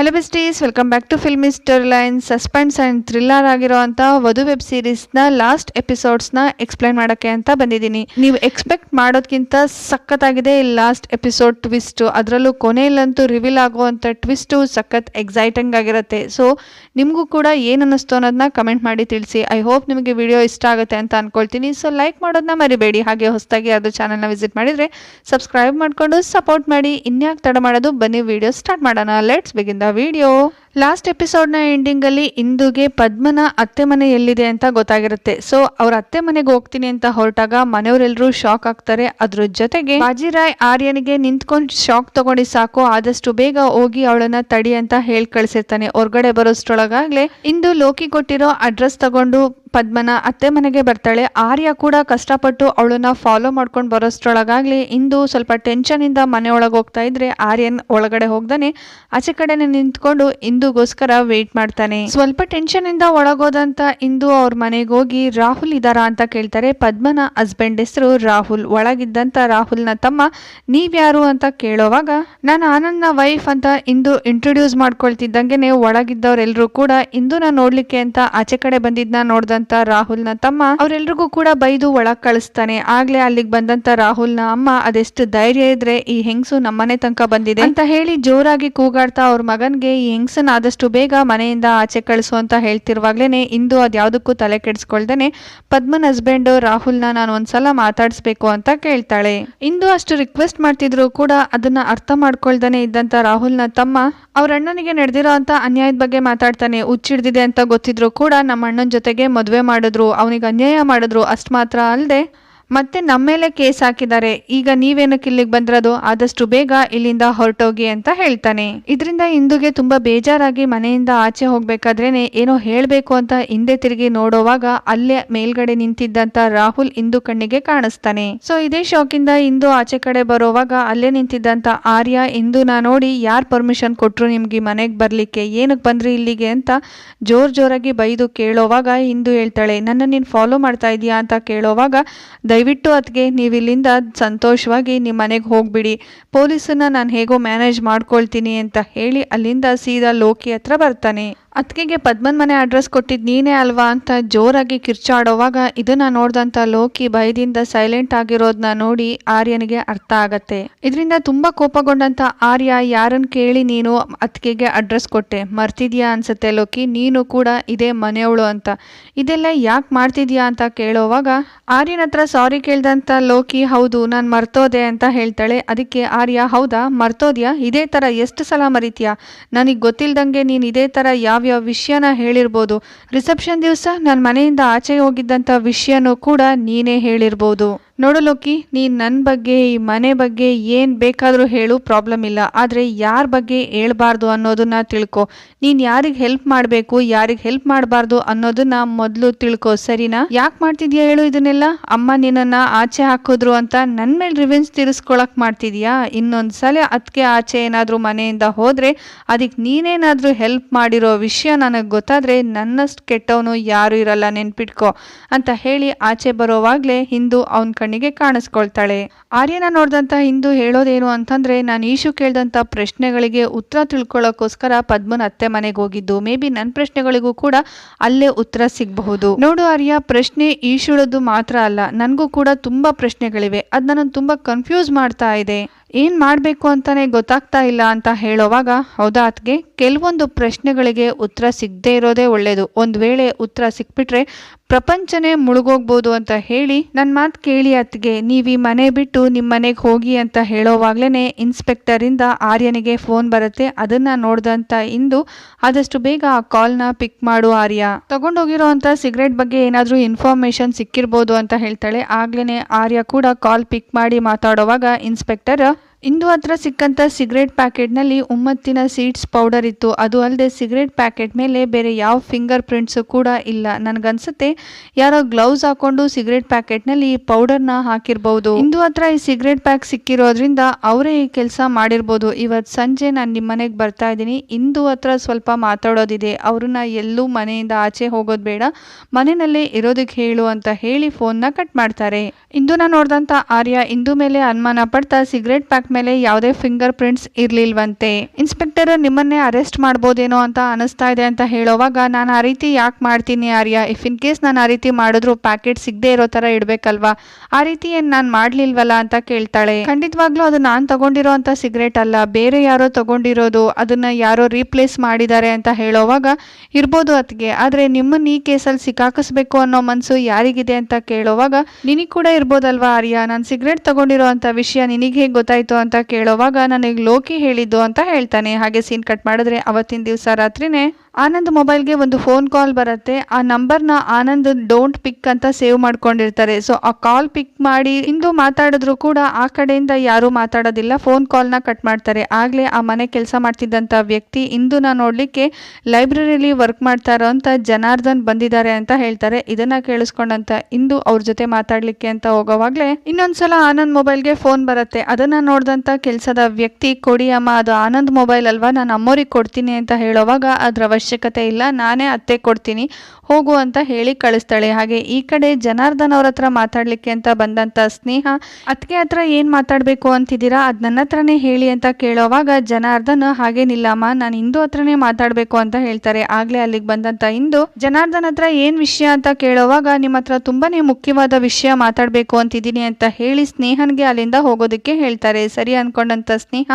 Hello besties welcome back to film mister line suspense and thriller ಆಗಿರೋವಂಥ ವಧು web ಸೀರೀಸ್ನ last ಎಪಿಸೋಡ್ಸ್ನ explain ಮಾಡೋಕ್ಕೆ ಅಂತ ಬಂದಿದ್ದೀನಿ. ನೀವು ಎಕ್ಸ್ಪೆಕ್ಟ್ ಮಾಡೋದಕ್ಕಿಂತ ಸಖತ್ತಾಗಿದೆ ಲಾಸ್ಟ್ ಎಪಿಸೋಡ್ ಟ್ವಿಸ್ಟು ಅದರಲ್ಲೂ ಕೊನೆಯಲ್ಲಂತೂ ರಿವೀಲ್ ಆಗುವಂಥ ಟ್ವಿಸ್ಟು ಸಖತ್ ಎಕ್ಸೈಟಿಂಗ್ ಆಗಿರುತ್ತೆ. ಸೊ ನಿಮಗೂ ಕೂಡ ಏನು ಅನ್ನಿಸ್ತು ಅನ್ನೋದನ್ನ ಕಮೆಂಟ್ ಮಾಡಿ ತಿಳಿಸಿ. ಐ ಹೋಪ್ ನಿಮಗೆ ವಿಡಿಯೋ ಇಷ್ಟ ಆಗುತ್ತೆ ಅಂತ ಅಂದ್ಕೊಳ್ತೀನಿ ಸೊ ಲೈಕ್ ಮಾಡೋದನ್ನ ಮರಿಬೇಡಿ. ಹಾಗೆ ಹೊಸದಾಗಿ ಅದು ಚಾನಲ್ನ ವಿಸಿಟ್ ಮಾಡಿದರೆ ಸಬ್ಸ್ಕ್ರೈಬ್ ಮಾಡಿಕೊಂಡು ಸಪೋರ್ಟ್ ಮಾಡಿ. ಇನ್ಯಾಕೆ ತಡ ಮಾಡೋದು, ಬನ್ನಿ ವಿಡಿಯೋ ಸ್ಟಾರ್ಟ್ ಮಾಡೋಣ. Let's begin the video last ಎಪಿಸೋಡ್ನ ಎಂಡಿಂಗಲ್ಲಿ ಇಂದುಗೆ ಪದ್ಮನ ಅತ್ತೆ ಮನೆ ಎಲ್ಲಿದೆ ಅಂತ ಗೊತ್ತಾಗಿರುತ್ತೆ. ಸೊ ಅವ್ರ ಅತ್ತೆ ಮನೆಗೆ ಹೋಗ್ತೀನಿ ಅಂತ ಹೊರಟಾಗ ಮನೆಯವರೆಲ್ಲರೂ ಶಾಕ್ ಆಗ್ತಾರೆ. ಅದ್ರ ಜೊತೆಗೆ ಬಾಜಿರಾಯ್ ಆರ್ಯನಿಗೆ ನಿಂತ್ಕೊಂಡು ಶಾಕ್ ತಗೊಂಡಿ ಸಾಕು, ಆದಷ್ಟು ಬೇಗ ಹೋಗಿ ಅವಳನ್ನ ತಡಿ ಅಂತ ಹೇಳಿ ಕಳಿಸಿರ್ತಾನೆ. ಹೊರ್ಗಡೆ ಬರೋಷ್ಟ್ರೊಳಗಾಗ್ಲೆ ಇಂದು ಲೋಕಿ ಕೊಟ್ಟಿರೋ ಅಡ್ರೆಸ್ ತಗೊಂಡು ಪದ್ಮನ ಅತ್ತೆ ಮನೆಗೆ ಬರ್ತಾಳೆ. ಆರ್ಯ ಕೂಡ ಕಷ್ಟಪಟ್ಟು ಅವಳನ್ನ ಫಾಲೋ ಮಾಡ್ಕೊಂಡು ಬರೋಷ್ಟ್ರೊಳಗಾಗ್ಲಿ ಇಂದು ಸ್ವಲ್ಪ ಟೆನ್ಷನ್ ಇಂದ ಮನೆ ಒಳಗೆ ಹೋಗ್ತಾ ಇದ್ರೆ ಆರ್ಯನ್ ಒಳಗಡೆ ಹೋಗ್ದಾನೆ. ಆಚೆ ಕಡೆನೆ ನಿಂತ್ಕೊಂಡು ಇಂದುಗೋಸ್ಕರ ವೇಟ್ ಮಾಡ್ತಾನೆ. ಸ್ವಲ್ಪ ಟೆನ್ಷನ್ ಇಂದ ಒಳಗೋದಂತ ಇಂದು ಅವ್ರ ಮನೆಗೆ ಹೋಗಿ ರಾಹುಲ್ ಇದಾರಾ ಅಂತ ಕೇಳ್ತಾರೆ. ಪದ್ಮನ ಹಸ್ಬೆಂಡ್ ಹೆಸರು ರಾಹುಲ್. ಒಳಗಿದ್ದಂತ ರಾಹುಲ್ನ ತಮ್ಮ ನೀವ್ಯಾರು ಅಂತ ಕೇಳೋವಾಗ ನಾನು ಆನಂದ್ನ ವೈಫ್ ಅಂತ ಇಂದು ಇಂಟ್ರೊಡ್ಯೂಸ್ ಮಾಡ್ಕೊಳ್ತಿದ್ದಂಗೆನೆ ಒಳಗಿದ್ದವರೆಲ್ಲರೂ ಕೂಡ ಇಂದುನ ನೋಡ್ಲಿಕ್ಕೆ ಅಂತ ಆಚೆ ಕಡೆ ಬಂದಿದ್ನ ನೋಡ್ದಂತ ರಾಹುಲ್ನ ತಮ್ಮ, ಅವರೆಲ್ರಿಗೂ ಕೂಡ ಬೈದು ಒಳಗ್ ಕಳಿಸ್ತಾನೆ. ಆಗ್ಲೇ ಅಲ್ಲಿಗೆ ಬಂದಂತ ರಾಹುಲ್ನ ಅಮ್ಮ ಅದೆಷ್ಟು ಧೈರ್ಯ ಇದ್ರೆ ಈ ಹೆಂಗಸು ನಮ್ಮನೆ ತನಕ ಬಂದಿದೆ? ಅಂತ ಹೇಳಿ ಜೋರಾಗಿ ಕೂಗಾಡ್ತಾ ಅವ್ರ ಮಗನ್ಗೆ ಈ ಹೆಂಗಸನ್ ಆದಷ್ಟು ಬೇಗ ಮನೆಯಿಂದ ಆಚೆ ಕಳಿಸು ಅಂತ ಹೇಳ್ತಿರುವಾಗ್ಲೇ ಇಂದು ಅದ್ಯಾವುದಕ್ಕೂ ತಲೆ ಕೆಡಿಸ್ಕೊಳ್ದೇನೆ ಪದ್ಮನ್ ಹಸ್ಬೆಂಡ್ ರಾಹುಲ್ನ ನಾನು ಒಂದ್ಸಲ ಮಾತಾಡಿಸ್ಬೇಕು ಅಂತ ಕೇಳ್ತಾಳೆ. ಇಂದು ಅಷ್ಟು ರಿಕ್ವೆಸ್ಟ್ ಮಾಡ್ತಿದ್ರು ಕೂಡ ಅದನ್ನ ಅರ್ಥ ಮಾಡ್ಕೊಳ್ದೇನೆ ಇದ್ದಂತ ರಾಹುಲ್ನ ತಮ್ಮ, ಅವ್ರ ಅಣ್ಣನಿಗೆ ನಡೆದಿರೋ ಅಂತ ಅನ್ಯಾಯದ ಬಗ್ಗೆ ಮಾತಾಡ್ತಾನೆ, ಹುಚ್ಚಿಡ್ದಿದೆ ಅಂತ ಗೊತ್ತಿದ್ರು ಕೂಡ ನಮ್ಮ ಅಣ್ಣನ ಜೊತೆಗೆ ಮದುವೆ ಮಾಡಿದ್ರು, ಅವನಿಗೆ ಅನ್ಯಾಯ ಮಾಡಿದ್ರು ಅಷ್ಟು ಮಾತ್ರ ಅಲ್ಲದೆ ಮತ್ತೆ ನಮ್ಮ ಮೇಲೆ ಕೇಸ್ ಹಾಕಿದ್ದಾರೆ. ಈಗ ನೀವೇನಕ್ಕೆ ಇಲ್ಲಿಗೆ ಬಂದಿರೋದು? ಆದಷ್ಟು ಬೇಗ ಇಲ್ಲಿಂದ ಹೊರಟೋಗಿ ಅಂತ ಹೇಳ್ತಾನೆ. ಇದರಿಂದ ಇಂದುಗೆ ತುಂಬಾ ಬೇಜಾರಾಗಿ ಮನೆಯಿಂದ ಆಚೆ ಹೋಗ್ಬೇಕಾದ್ರೇನೆ ಏನೋ ಹೇಳ್ಬೇಕು ಅಂತ ಹಿಂದೆ ತಿರುಗಿ ನೋಡೋವಾಗ ಅಲ್ಲೇ ಮೇಲ್ಗಡೆ ನಿಂತಿದ್ದಂತ ರಾಹುಲ್ ಇಂದು ಕಣ್ಣಿಗೆ ಕಾಣಿಸ್ತಾನೆ. ಸೊ ಇದೇ ಶಾಕಿಂದ ಇಂದು ಆಚೆ ಕಡೆ ಬರೋವಾಗ ಅಲ್ಲೇ ನಿಂತಿದ್ದಂತ ಆರ್ಯ ಇಂದುನ ನೋಡಿ ಯಾರ್ ಪರ್ಮಿಷನ್ ಕೊಟ್ರು ನಿಮ್ಗೆ ಮನೆಗೆ ಬರ್ಲಿಕ್ಕೆ? ಏನಕ್ಕೆ ಬಂದ್ರಿ ಇಲ್ಲಿಗೆ ಅಂತ ಜೋರ್ ಜೋರಾಗಿ ಬೈದು ಕೇಳೋವಾಗ ಇಂದು ಹೇಳ್ತಾಳೆ, ನನ್ನ ನೀನ್ ಫಾಲೋ ಮಾಡ್ತಾ ಇದೀಯಾ? ಅಂತ ಕೇಳೋವಾಗ ದಯವಿಟ್ಟು ಅದಕ್ಕೆ ನೀವು ಇಲ್ಲಿಂದ ಸಂತೋಷವಾಗಿ ನಿಮ್ಮ ಮನೆಗೆ ಹೋಗ್ಬಿಡಿ. ಪೊಲೀಸನ್ನ ನಾನು ಹೇಗೋ ಮ್ಯಾನೇಜ್ ಮಾಡ್ಕೊಳ್ತೀನಿ ಅಂತ ಹೇಳಿ ಅಲ್ಲಿಂದ ಸೀದಾ ಲೋಕಿ ಹತ್ರ ಬರ್ತಾನೆ. ಅತ್ತಿಗೆಗೆ ಪದ್ಮನ್ ಮನೆ ಅಡ್ರೆಸ್ ಕೊಟ್ಟಿದ್ದು ನೀನೇ ಅಲ್ವಾ ಅಂತ ಜೋರಾಗಿ ಕಿರ್ಚಾಡೋವಾಗ ಇದನ್ನ ನೋಡ್ದಂತ ಲೋಕಿ ಭಯದಿಂದ ಸೈಲೆಂಟ್ ಆಗಿರೋದನ್ನ ನೋಡಿ ಆರ್ಯನಿಗೆ ಅರ್ಥ ಆಗತ್ತೆ. ಇದರಿಂದ ತುಂಬಾ ಕೋಪಗೊಂಡಂತ ಆರ್ಯ ಯಾರನ್ನ ಕೇಳಿ ನೀನು ಅತ್ತಿಗೆಗೆ ಅಡ್ರೆಸ್ ಕೊಟ್ಟೆ. ಮರ್ತಿದ್ಯಾ ಅನ್ಸುತ್ತೆ ಲೋಕಿ, ನೀನು ಕೂಡ ಇದೇ ಮನೆಯವಳು ಅಂತ. ಇದೆಲ್ಲ ಯಾಕೆ ಮಾಡ್ತಿದ್ಯಾ ಅಂತ ಕೇಳೋವಾಗ ಆರ್ಯನ ಹತ್ರ ಸಾರಿ ಕೇಳ್ದಂತ ಲೋಕಿ, ಹೌದು, ನಾನು ಮರ್ತೋದೆ ಅಂತ ಹೇಳ್ತಾಳೆ. ಅದಕ್ಕೆ ಆರ್ಯ, ಹೌದಾ, ಮರ್ತೋದ್ಯಾ? ಇದೇ ತರ ಎಷ್ಟು ಸಲ ಮರಿತೀಯಾ? ನನಗೆ ಗೊತ್ತಿಲ್ದಂಗೆ ನೀನು ಇದೇ ತರ ಯಾವ್ಯಾವ ವಿಷಯನ ಹೇಳಿರ್ಬೋದು. ರಿಸೆಪ್ಷನ್ ದಿವಸ ನನ್ನ ಮನೆಯಿಂದ ಆಚೆ ಹೋಗಿದ್ದಂಥ ವಿಷಯನೂ ಕೂಡ ನೀನೇ ಹೇಳಿರ್ಬೋದು. ನೋಡು ಲೋಕಿ, ನೀನ್ ನನ್ನ ಬಗ್ಗೆ, ಈ ಮನೆ ಬಗ್ಗೆ ಏನ್ ಬೇಕಾದರೂ ಹೇಳು ಪ್ರಾಬ್ಲಮ್ ಇಲ್ಲ. ಆದ್ರೆ ಯಾರ ಬಗ್ಗೆ ಹೇಳ್ಬಾರ್ದು ಅನ್ನೋದನ್ನ ತಿಳ್ಕೊ. ನೀನ್ ಯಾರಿಗ್ ಹೆಲ್ಪ್ ಮಾಡಬೇಕು, ಯಾರಿಗ್ ಹೆಲ್ಪ್ ಮಾಡಬಾರ್ದು ಅನ್ನೋದನ್ನ ಮೊದಲು ತಿಳ್ಕೊ, ಸರಿನಾ? ಯಾಕೆ ಮಾಡ್ತಿದ್ಯಾ ಹೇಳು ಇದನ್ನೆಲ್ಲ? ಅಮ್ಮ ನಿನ್ನನ್ನ ಆಚೆ ಹಾಕಿದ್ರು ಅಂತ ನನ್ನ ಮೇಲೆ ರಿವೆನ್ಸ್ ತೀರಿಸ್ಕೊಳಕ್ ಮಾಡ್ತಿದ್ಯಾ? ಇನ್ನೊಂದ್ಸಲ ಅದಕ್ಕೆ ಆಚೆ ಏನಾದರೂ ಮನೆಯಿಂದ ಹೋದ್ರೆ ಅದಕ್ಕೆ ನೀನೇನಾದರೂ ಹೆಲ್ಪ್ ಮಾಡಿರೋ ವಿಷಯ ನನಗೆ ಗೊತ್ತಾದ್ರೆ ನನ್ನಷ್ಟು ಕೆಟ್ಟವನು ಯಾರು ಇರಲ್ಲ, ನೆನ್ಪಿಟ್ಕೊ. ಅಂತ ಹೇಳಿ ಆಚೆ ಬರೋವಾಗಲೇ ಹಿಂದೂ ಅವನ ಕಣ್ಣಿಗೆ ಕಾಣಿಸ್ಕೊಳ್ತಾಳೆ. ಆರ್ಯನ ನೋಡಿದಂತ ಹಿಂದೂ ಹೇಳೋದೇನು ಅಂತಂದ್ರೆ, ನಾನು ಈಶು ಕೇಳ್ದಂತ ಪ್ರಶ್ನೆಗಳಿಗೆ ಉತ್ತರ ತಿಳ್ಕೊಳ್ಳೋಕೋಸ್ಕರ ಪದ್ಮನ ಅತ್ತೆ ಮನೆಗೆ ಹೋಗಿದ್ದು. ಮೇ ಬಿ ನನ್ನ ಪ್ರಶ್ನೆಗಳಿಗೂ ಕೂಡ ಅಲ್ಲೇ ಉತ್ತರ ಸಿಗಬಹುದು. ನೋಡು ಆರ್ಯ, ಪ್ರಶ್ನೆ ಈಶುಳದ್ದು ಮಾತ್ರ ಅಲ್ಲ, ನನಗೂ ಕೂಡ ತುಂಬಾ ಪ್ರಶ್ನೆಗಳಿವೆ. ಅದು ನನ್ನನ್ನು ತುಂಬಾ ಕನ್ಫ್ಯೂಸ್ ಮಾಡ್ತಾ ಇದೆ. ಏನ್ ಮಾಡಬೇಕು ಅಂತಾನೆ ಗೊತ್ತಾಗ್ತಾ ಇಲ್ಲ ಅಂತ ಹೇಳೋವಾಗ ಹೌದಾ ಕೆಲವೊಂದು ಪ್ರಶ್ನೆಗಳಿಗೆ ಉತ್ತರ ಸಿಗದೇ ಇರೋದೇ ಒಳ್ಳೇದು. ಒಂದು ವೇಳೆ ಉತ್ತರ ಸಿಕ್ಬಿಟ್ರೆ ಪ್ರಪಂಚನೇ ಮುಳುಗೋಗ್ಬೋದು ಅಂತ ಹೇಳಿ ನನ್ನ ಮಾತು ಕೇಳಿ ಅತ್ತಿಗೆ, ನೀವು ಈ ಮನೆ ಬಿಟ್ಟು ನಿಮ್ಮ ಮನೆಗೆ ಹೋಗಿ ಅಂತ ಹೇಳೋವಾಗ್ಲೇ ಇನ್ಸ್ಪೆಕ್ಟರಿಂದ ಆರ್ಯನಿಗೆ ಫೋನ್ ಬರುತ್ತೆ. ಅದನ್ನು ನೋಡ್ದಂತ ಇಂದು ಆದಷ್ಟು ಬೇಗ ಆ ಕಾಲ್ನ ಪಿಕ್ ಮಾಡು ಆರ್ಯ. ತಗೊಂಡೋಗಿರೋ ಅಂಥ ಸಿಗರೇಟ್ ಬಗ್ಗೆ ಏನಾದರೂ ಇನ್ಫಾರ್ಮೇಷನ್ ಸಿಕ್ಕಿರ್ಬೋದು ಅಂತ ಹೇಳ್ತಾಳೆ. ಆಗ್ಲೇ ಆರ್ಯ ಕೂಡ ಕಾಲ್ ಪಿಕ್ ಮಾಡಿ ಮಾತಾಡೋವಾಗ ಇನ್ಸ್ಪೆಕ್ಟರ್ ಇಂದು ಹತ್ರ ಸಿಕ್ಕಂಥ ಸಿಗರೇಟ್ ಪ್ಯಾಕೆಟ್ನಲ್ಲಿ ಉಮ್ಮತ್ತಿನ ಸೀಡ್ಸ್ ಪೌಡರ್ ಇತ್ತು. ಅದು ಅಲ್ಲದೆ ಸಿಗರೇಟ್ ಪ್ಯಾಕೆಟ್ ಮೇಲೆ ಬೇರೆ ಯಾವ ಫಿಂಗರ್ ಪ್ರಿಂಟ್ಸು ಕೂಡ ಇಲ್ಲ. ನನಗನ್ಸುತ್ತೆ ಯಾರೋ ಗ್ಲೌಸ್ ಹಾಕೊಂಡು ಸಿಗರೇಟ್ ಪ್ಯಾಕೆಟ್ನಲ್ಲಿ ಪೌಡರ್ನ ಹಾಕಿರ್ಬೋದು. ಇಂದು ಹತ್ರ ಈ ಸಿಗರೇಟ್ ಪ್ಯಾಕ್ ಸಿಕ್ಕಿರೋದ್ರಿಂದ ಅವರೇ ಈ ಕೆಲಸ ಮಾಡಿರ್ಬೋದು. ಇವತ್ತು ಸಂಜೆ ನಾನು ನಿಮ್ಮ ಮನೆಗೆ ಬರ್ತಾ ಇದ್ದೀನಿ. ಇಂದು ಹತ್ರ ಸ್ವಲ್ಪ ಮಾತಾಡೋದಿದೆ. ಅವ್ರನ್ನ ಎಲ್ಲೂ ಮನೆಯಿಂದ ಆಚೆ ಹೋಗೋದು ಬೇಡ. ಮನೆಯಲ್ಲೇ ಇರೋದಕ್ಕೆ ಹೇಳು ಅಂತ ಹೇಳಿ ಫೋನ್ನ ಕಟ್ ಮಾಡ್ತಾರೆ. ಇಂದು ನಾನು ನೋಡಿದಂಥ ಆರ್ಯ ಇಂದು ಮೇಲೆ ಅನುಮಾನ ಪಡ್ತಾ ಸಿಗರೇಟ್ ಪ್ಯಾಕ್ ಮೇಲೆ ಯಾವುದೇ ಫಿಂಗರ್ ಪ್ರಿಂಟ್ಸ್ ಇರ್ಲಿಲ್ವಂತೆ. ಇನ್ಸ್ಪೆಕ್ಟರ್ ನಿಮ್ಮನ್ನೇ ಅರೆಸ್ಟ್ ಮಾಡ್ಬೋದೇನೋ ಅಂತ ಅನಿಸ್ತಾ ಇದೆ ಅಂತ ಹೇಳೋವಾಗ, ನಾನು ಆ ರೀತಿ ಯಾಕೆ ಮಾಡ್ತೀನಿ ಆರ್ಯ? ಇಫ್ ಇನ್ ಕೇಸ್ ನಾನು ಆ ರೀತಿ ಮಾಡಿದ್ರು ಪ್ಯಾಕೆಟ್ ಸಿಗದೆ ಇರೋ ತರ ಇಡ್ಬೇಕಲ್ವಾ? ಆ ರೀತಿ ಏನ್ ನಾನು ಮಾಡ್ಲಿಲ್ವಲ್ಲ? ಅಂತ ಕೇಳ್ತಾಳೆ. ಖಂಡಿತವಾಗ್ಲೂ ಅದು ನಾನು ತಗೊಂಡಿರೋ ಅಂತ ಸಿಗರೇಟ್ ಅಲ್ಲ, ಬೇರೆ ಯಾರೋ ತಗೊಂಡಿರೋದು, ಅದನ್ನ ಯಾರೋ ರೀಪ್ಲೇಸ್ ಮಾಡಿದ್ದಾರೆ ಅಂತ ಹೇಳೋವಾಗ ಇರ್ಬೋದು ಅತ್ಗೆ ಆದ್ರೆ ನಿಮ್ಮನ್ನ ಈ ಕೇಸಲ್ಲಿ ಸಿಕ್ಕಾಕಿಸ್ಬೇಕು ಅನ್ನೋ ಮನಸ್ಸು ಯಾರಿಗಿದೆ ಅಂತ ಕೇಳೋವಾಗ, ನಿನಗ್ ಕೂಡ ಇರ್ಬೋದಲ್ವಾ ಆರ್ಯ? ನಾನು ಸಿಗರೇಟ್ ತಗೊಂಡಿರೋ ಅಂತ ವಿಷಯ ನಿನಗೆ ಹೇಗೆ ಗೊತ್ತಾಯ್ತು ಅಂತ ಕೇಳೋವಾಗ ನನಗೆ ಲೋಕಿ ಹೇಳಿದ್ದು ಅಂತ ಹೇಳ್ತಾನೆ. ಹಾಗೆ ಸೀನ್ ಕಟ್ ಮಾಡಿದ್ರೆ ಅವತ್ತಿನ ದಿವಸ ರಾತ್ರಿನೇ ಆನಂದ್ ಮೊಬೈಲ್ಗೆ ಒಂದು ಫೋನ್ ಕಾಲ್ ಬರುತ್ತೆ. ಆ ನಂಬರ್ನ ಆನಂದ್ ಡೋಂಟ್ ಪಿಕ್ ಅಂತ ಸೇವ್ ಮಾಡ್ಕೊಂಡಿರ್ತಾರೆ. ಸೊ, ಆ ಕಾಲ್ ಪಿಕ್ ಮಾಡಿ ಇಂದು ಮಾತಾಡಿದ್ರು ಕೂಡ ಆ ಕಡೆಯಿಂದ ಯಾರು ಮಾತಾಡೋದಿಲ್ಲ. ಫೋನ್ ಕಾಲ್ನ ಕಟ್ ಮಾಡ್ತಾರೆ. ಆಗಲೇ ಆ ಮನೆ ಕೆಲಸ ಮಾಡ್ತಿದ್ದಂಥ ವ್ಯಕ್ತಿ ಇಂದುನ ನೋಡಲಿಕ್ಕೆ ಲೈಬ್ರರಿಲಿ ವರ್ಕ್ ಮಾಡ್ತಾ ಇರೋಂಥ ಜನಾರ್ದನ್ ಬಂದಿದ್ದಾರೆ ಅಂತ ಹೇಳ್ತಾರೆ. ಇದನ್ನ ಕೇಳಿಸ್ಕೊಂಡಂತ ಇಂದು ಅವ್ರ ಜೊತೆ ಮಾತಾಡಲಿಕ್ಕೆ ಅಂತ ಹೋಗೋವಾಗ್ಲೇ ಇನ್ನೊಂದ್ಸಲ ಆನಂದ್ ಮೊಬೈಲ್ಗೆ ಫೋನ್ ಬರುತ್ತೆ. ಅದನ್ನ ನೋಡಿದಂಥ ಕೆಲಸದ ವ್ಯಕ್ತಿ, ಕೊಡಿ ಅಮ್ಮ, ಅದು ಆನಂದ್ ಮೊಬೈಲ್ ಅಲ್ವಾ? ನಾನು ಅಮ್ಮೋರಿಗೆ ಕೊಡ್ತೀನಿ ಅಂತ ಹೇಳೋವಾಗ ಅದ್ರ ಅವಶ್ಯಕತೆ ಇಲ್ಲ, ನಾನೇ ಅತ್ತೆ ಕೊಡ್ತೀನಿ, ಹೋಗು ಅಂತ ಹೇಳಿ ಕಳಿಸ್ತಾಳೆ. ಹಾಗೆ ಈ ಕಡೆ ಜನಾರ್ದನ್ ಅವ್ರ ಹತ್ರ ಮಾತಾಡ್ಲಿಕ್ಕೆ ಅಂತ ಬಂದಂತ ಸ್ನೇಹ ಅದಕ್ಕೆ ಹತ್ರ ಏನ್ ಮಾತಾಡ್ಬೇಕು ಅಂತಿದ್ದೀರಾ? ಅದ್ ನನ್ನ ಹತ್ರನೇ ಹೇಳಿ ಅಂತ ಕೇಳೋವಾಗ ಜನಾರ್ದನ್ ಹಾಗೇನಿಲ್ಲಮ್ಮ ನಾನು ಇಂದು ಹತ್ರನೇ ಮಾತಾಡ್ಬೇಕು ಅಂತ ಹೇಳ್ತಾರೆ. ಆಗ್ಲೇ ಅಲ್ಲಿಗೆ ಬಂದಂತ ಇಂದು ಜನಾರ್ದನ್ ಹತ್ರ ಏನ್ ವಿಷಯ ಅಂತ ಕೇಳೋವಾಗ ನಿಮ್ಮ ಹತ್ರ ತುಂಬಾನೇ ಮುಖ್ಯವಾದ ವಿಷಯ ಮಾತಾಡ್ಬೇಕು ಅಂತಿದ್ದೀನಿ ಅಂತ ಹೇಳಿ ಸ್ನೇಹನ್ಗೆ ಅಲ್ಲಿಂದ ಹೋಗೋದಕ್ಕೆ ಹೇಳ್ತಾರೆ. ಸರಿ ಅನ್ಕೊಂಡಂತ ಸ್ನೇಹ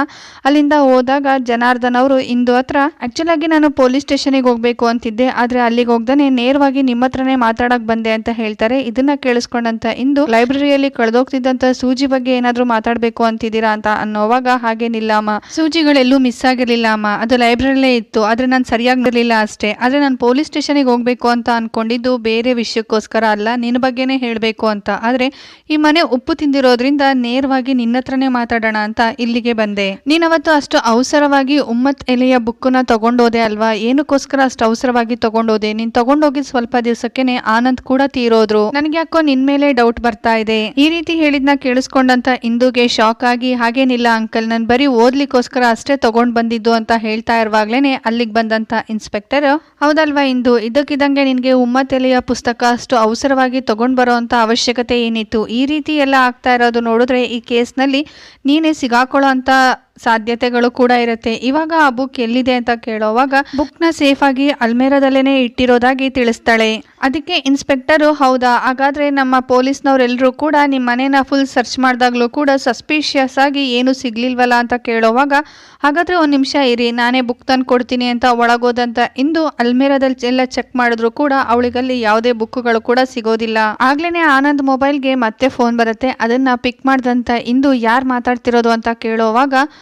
ಅಲ್ಲಿಂದ ಹೋದಾಗ ಜನಾರ್ದನ್ ಅವರು, ಇಂದು ಹತ್ರ ಆಕ್ಚುಲ್ ಆಗಿ ನಾನು ಪೊಲೀಸ್ ಸ್ಟೇಷನ್ಗೆ ಹೋಗಬೇಕು ಅಂತಿದ್ದೆ, ಆದ್ರೆ ಅಲ್ಲಿಗೆ ಹೋಗ್ದಾನೆ ನೇರವಾಗಿ ನಿಮ್ಮ ಹತ್ರನೇ ಮಾತಾಡಕ್ ಬಂದೆ ಅಂತ ಹೇಳ್ತಾರೆ. ಇದನ್ನ ಕೇಳಿಸ್ಕೊಂಡಂತ ಇಂದು ಲೈಬ್ರರಿಯಲ್ಲಿ ಕಳೆದೋಗ್ತಿದ್ದಂತ ಸೂಜಿ ಬಗ್ಗೆ ಏನಾದ್ರೂ ಮಾತಾಡ್ಬೇಕು ಅಂತಿದ್ದೀರಾ ಅಂತ ಅನ್ನೋವಾಗ, ಹಾಗೇನಿಲ್ಲ ಅಮ್ಮ. ಸೂಜಿಗಳೆಲ್ಲೂ ಮಿಸ್ ಆಗಿರ್ಲಿಲ್ಲ ಅಮ್ಮ. ಅದು ಲೈಬ್ರರಿಲೇ ಇತ್ತು. ಆದ್ರೆ ನಾನು ಸರಿಯಾಗಿ ಬರಲಿಲ್ಲ ಅಷ್ಟೇ. ಆದ್ರೆ ನಾನು ಪೊಲೀಸ್ ಸ್ಟೇಷನ್ಗೆ ಹೋಗ್ಬೇಕು ಅಂತ ಅನ್ಕೊಂಡಿದ್ದು ಬೇರೆ ವಿಷಯಕ್ಕೋಸ್ಕರ ಅಲ್ಲ. ನಿನ್ನ ಬಗ್ಗೆನೇ ಹೇಳಬೇಕು ಅಂತ. ಆದ್ರೆ ಈ ಮನೆ ಉಪ್ಪು ತಿಂದಿರೋದ್ರಿಂದ ನೇರವಾಗಿ ನಿನ್ನ ಹತ್ರನೇ ಮಾತಾಡೋಣ ಅಂತ ಇಲ್ಲಿಗೆ ಬಂದೆ. ನೀನ್ ಅವತ್ತು ಅಷ್ಟು ಅವಸರವಾಗಿ ಉಮ್ಮತ್ ಎಲೆಯ ಬುಕ್ಕನ್ನ ತಗೊಂಡೋದೆ ಅಲ್ವಾ? ಏನಕ್ಕೋಸ್ಕರ ಅಷ್ಟು ಅವಸರವಾಗಿ ತಗೊಂಡೋದೆ. ನೀನ್ ತಗೊಂಡೋಗಿ ಸ್ವಲ್ಪ ದಿವಸಕ್ಕೇನೆ ಆನಂದ್ ಕೂಡ ತೀರೋದ್ರು. ನನ್ಗೆ ಯಾಕೋ ನಿನ್ ಮೇಲೆ ಡೌಟ್ ಬರ್ತಾ ಇದೆ. ಈ ರೀತಿ ಹೇಳಿದ್ನ ಕೇಳಿಸ್ಕೊಂಡಂತ ಇಂದುಗೆ ಶಾಕ್ ಆಗಿ, ಹಾಗೇನಿಲ್ಲ ಅಂಕಲ್ ನನ್ ಬರೀ ಓದ್ಲಿಕ್ಕೋಸ್ಕರ ಅಷ್ಟೇ ತಗೊಂಡ್ ಬಂದಿದ್ದು ಅಂತ ಹೇಳ್ತಾ ಇರುವಾಗ್ಲೇನೆ ಅಲ್ಲಿಗೆ ಬಂದಂತ ಇನ್ಸ್ಪೆಕ್ಟರ್ ಹೌದಲ್ವಾ ಇಂದು? ಇದಕ್ಕಿದಂಗೆ ನಿನ್ಗೆ ಉಮ್ಮತೆಲೆಯ ಪುಸ್ತಕ ಅಷ್ಟು ಅವಸರವಾಗಿ ತಗೊಂಡ್ ಬರೋ ಅಂತ ಅವಶ್ಯಕತೆ ಏನಿತ್ತು? ಈ ರೀತಿ ಎಲ್ಲ ಆಗ್ತಾ ಇರೋದು ನೋಡಿದ್ರೆ ಈ ಕೇಸ್ನಲ್ಲಿ ನೀನೇ ಸಿಗಾಕೊಳ್ಳೋ ಅಂತ ಸಾಧ್ಯತೆಗಳು ಕೂಡ ಇರುತ್ತೆ. ಇವಾಗ ಆ ಬುಕ್ ಎಲ್ಲಿದೆ ಅಂತ ಕೇಳೋವಾಗ ಬುಕ್ನ ಸೇಫ್ ಆಗಿ ಅಲ್ಮೇರದಲ್ಲೇನೆ ಇಟ್ಟಿರೋದಾಗಿ ತಿಳಿಸ್ತಾಳೆ. ಅದಕ್ಕೆ ಇನ್ಸ್ಪೆಕ್ಟರು ಹೌದಾ? ಹಾಗಾದ್ರೆ ನಮ್ಮ ಪೊಲೀಸ್ನವರೆಲ್ಲರೂ ಕೂಡ ನಿಮ್ಮ ಮನೇನ ಫುಲ್ ಸರ್ಚ್ ಮಾಡಿದಾಗ್ಲೂ ಕೂಡ ಸಸ್ಪಿಷಿಯಸ್ ಆಗಿ ಏನು ಸಿಗ್ಲಿಲ್ವಲ್ಲ ಅಂತ ಕೇಳೋವಾಗ, ಹಾಗಾದ್ರೆ ಒಂದು ನಿಮಿಷ ಇರಿ, ನಾನೇ ಬುಕ್ ತಂದು ಕೊಡ್ತೀನಿ ಅಂತ ಒಳಗೋದಂತ ಇಂದು ಅಲ್ಮೇರಾದಲ್ಲಿ ಎಲ್ಲ ಚೆಕ್ ಮಾಡಿದ್ರು ಕೂಡ ಅವಳಿಗಲ್ಲಿ ಯಾವುದೇ ಬುಕ್ಗಳು ಕೂಡ ಸಿಗೋದಿಲ್ಲ. ಆಗ್ಲೇನೆ ಆನಂದ್ ಮೊಬೈಲ್ಗೆ ಮತ್ತೆ ಫೋನ್ ಬರುತ್ತೆ. ಅದನ್ನ ಪಿಕ್ ಮಾಡ್ದಂತ ಇಂದು ಯಾರು ಮಾತಾಡ್ತಿರೋದು ಅಂತ ಕೇಳೋವಾಗ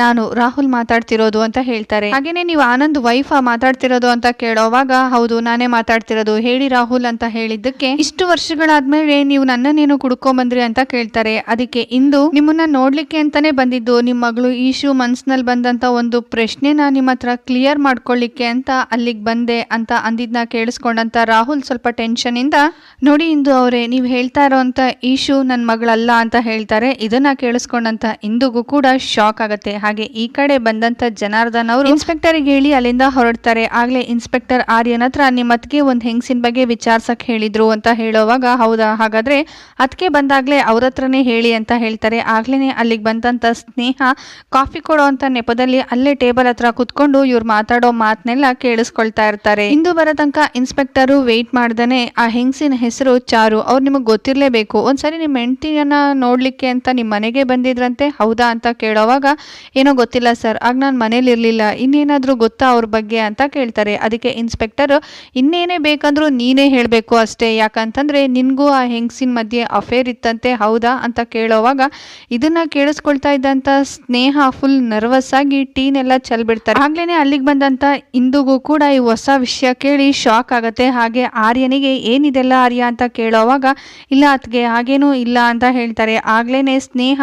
ನಾನು ರಾಹುಲ್ ಮಾತಾಡ್ತಿರೋದು ಅಂತ ಹೇಳ್ತಾರೆ. ಹಾಗೇನೆ ನೀವು ಆನಂದ್ ವೈಫ್ ಮಾತಾಡ್ತಿರೋದು ಅಂತ ಕೇಳೋವಾಗ, ಹೌದು, ನಾನೇ ಮಾತಾಡ್ತಿರೋದು, ಹೇಳಿ ರಾಹುಲ್ ಅಂತ ಹೇಳಿದ್ದಕ್ಕೆ ಇಷ್ಟು ವರ್ಷಗಳಾದ್ಮೇಲೆ ನೀವು ನನ್ನನ್ನೇನು ಕುಡ್ಕೊಂಬಂದ್ರಿ ಅಂತ ಕೇಳ್ತಾರೆ. ಅದಕ್ಕೆ ಇಂದು ನಿಮ್ಮನ್ನ ನೋಡ್ಲಿಕ್ಕೆ ಅಂತಾನೆ ಬಂದಿದ್ದು ನಿಮ್ಮ ಮಗಳು ಈಶು ಮನ್ಸ್ನಲ್ಲಿ ಬಂದಂತ ಒಂದು ಪ್ರಶ್ನೆನ ನಿಮ್ಮ ಹತ್ರ ಕ್ಲಿಯರ್ ಮಾಡ್ಕೊಳ್ಳಿಕ್ಕೆ ಅಂತ ಅಲ್ಲಿಗೆ ಬಂದೆ ಅಂತ ಅಂದಿದ್ನ ಕೇಳಿಸ್ಕೊಂಡಂತ ರಾಹುಲ್ ಸ್ವಲ್ಪ ಟೆನ್ಷನ್ ಇಂದ, ನೋಡಿ ಇಂದು ಅವರೇ, ನೀವು ಹೇಳ್ತಾ ಇರೋಂತ ಈಶು ನನ್ನ ಮಗಳಲ್ಲ ಅಂತ ಹೇಳ್ತಾರೆ. ಇದನ್ನ ಕೇಳಿಸ್ಕೊಂಡಂತ ಇಂದುಗೂ ಕೂಡ ಶಾಕ್ ಆಗತ್ತೆ. ಹಾಗೆ ಈ ಕಡೆ ಬಂದಂತ ಜನಾರ್ದನ್ ಅವರು ಇನ್ಸ್ಪೆಕ್ಟರ್ಗೆ ಹೇಳಿ ಅಲ್ಲಿಂದ ಹೊರಡ್ತಾರೆ. ಆಗ್ಲೇ ಇನ್ಸ್ಪೆಕ್ಟರ್ ಆರ್ಯನ್ ಹತ್ರ ನಿಮ್ಮ ಅತ್ಗೆ ಒಂದ್ ಹೆಂಗಸಿನ ಬಗ್ಗೆ ವಿಚಾರ್ಸಕ್ ಹೇಳಿದ್ರು ಅಂತ ಹೇಳೋವಾಗ, ಹೌದಾ? ಹಾಗಾದ್ರೆ ಅದಕ್ಕೆ ಬಂದಾಗ್ಲೇ ಅವ್ರ ಹತ್ರನೇ ಹೇಳಿ ಅಂತ ಹೇಳ್ತಾರೆ. ಆಗ್ಲೇ ಅಲ್ಲಿಗೆ ಬಂದಂತ ಸ್ನೇಹ ಕಾಫಿ ಕೊಡೋ ಅಂತ ನೆಪದಲ್ಲಿ ಅಲ್ಲೇ ಟೇಬಲ್ ಹತ್ರ ಕುತ್ಕೊಂಡು ಇವ್ರು ಮಾತಾಡೋ ಮಾತನ್ನೆಲ್ಲ ಕೇಳಿಸ್ಕೊಳ್ತಾ ಇರ್ತಾರೆ. ಇಂದು ಬರೋ ತನಕ ಇನ್ಸ್ಪೆಕ್ಟರು ವೆಯ್ಟ್ ಮಾಡ್ದೇನೆ ಆ ಹೆಂಗಸಿನ ಹೆಸರು ಚಾರು. ಅವ್ರು ನಿಮಗೆ ಗೊತ್ತಿರಲೇಬೇಕು. ಒಂದ್ಸರಿ ನಿಮ್ಮ ಹೆಂಡತಿಯನ್ನ ನೋಡ್ಲಿಕ್ಕೆ ಅಂತ ನಿಮ್ಮ ಮನೆಗೆ ಬಂದಿದ್ರಂತೆ, ಹೌದಾ ಅಂತ ಕೇಳೋವಾಗ ಏನೋ ಗೊತ್ತಿಲ್ಲ ಸರ್. ಆಗ ನಾನು ಮನೇಲಿರಲಿಲ್ಲ ಇನ್ನೇನಾದರೂ ಗೊತ್ತಾ ಅವ್ರ ಬಗ್ಗೆ ಅಂತ ಕೇಳ್ತಾರೆ. ಅದಕ್ಕೆ ಇನ್ಸ್ಪೆಕ್ಟರ್ ಇನ್ನೇನೇ ಬೇಕಂದ್ರೂ ನೀನೇ ಹೇಳಬೇಕು ಅಷ್ಟೇ. ಯಾಕಂತಂದರೆ ನಿನಗೂ ಆ ಹೆಂಗಸಿನ ಮಧ್ಯೆ ಅಫೇರ್ ಇತ್ತಂತೆ, ಹೌದಾ ಅಂತ ಕೇಳೋವಾಗ ಇದನ್ನು ಕೇಳಿಸ್ಕೊಳ್ತಾ ಇದ್ದಂಥ ಸ್ನೇಹ ಫುಲ್ ನರ್ವಸ್ ಆಗಿ ಟೀನೆಲ್ಲ ಚೆಲ್ಬಿಡ್ತಾರೆ. ಆಗ್ಲೇ ಅಲ್ಲಿಗೆ ಬಂದಂಥ ಇಂದುಗೂ ಕೂಡ ಈ ಹೊಸ ವಿಷಯ ಕೇಳಿ ಶಾಕ್ ಆಗುತ್ತೆ. ಹಾಗೆ ಆರ್ಯನಿಗೆ ಏನಿದೆಲ್ಲ ಆರ್ಯ ಅಂತ ಕೇಳೋವಾಗ, ಇಲ್ಲ ಅತ್ಗೆ ಹಾಗೇನೂ ಇಲ್ಲ ಅಂತ ಹೇಳ್ತಾರೆ. ಆಗ್ಲೇ ಸ್ನೇಹ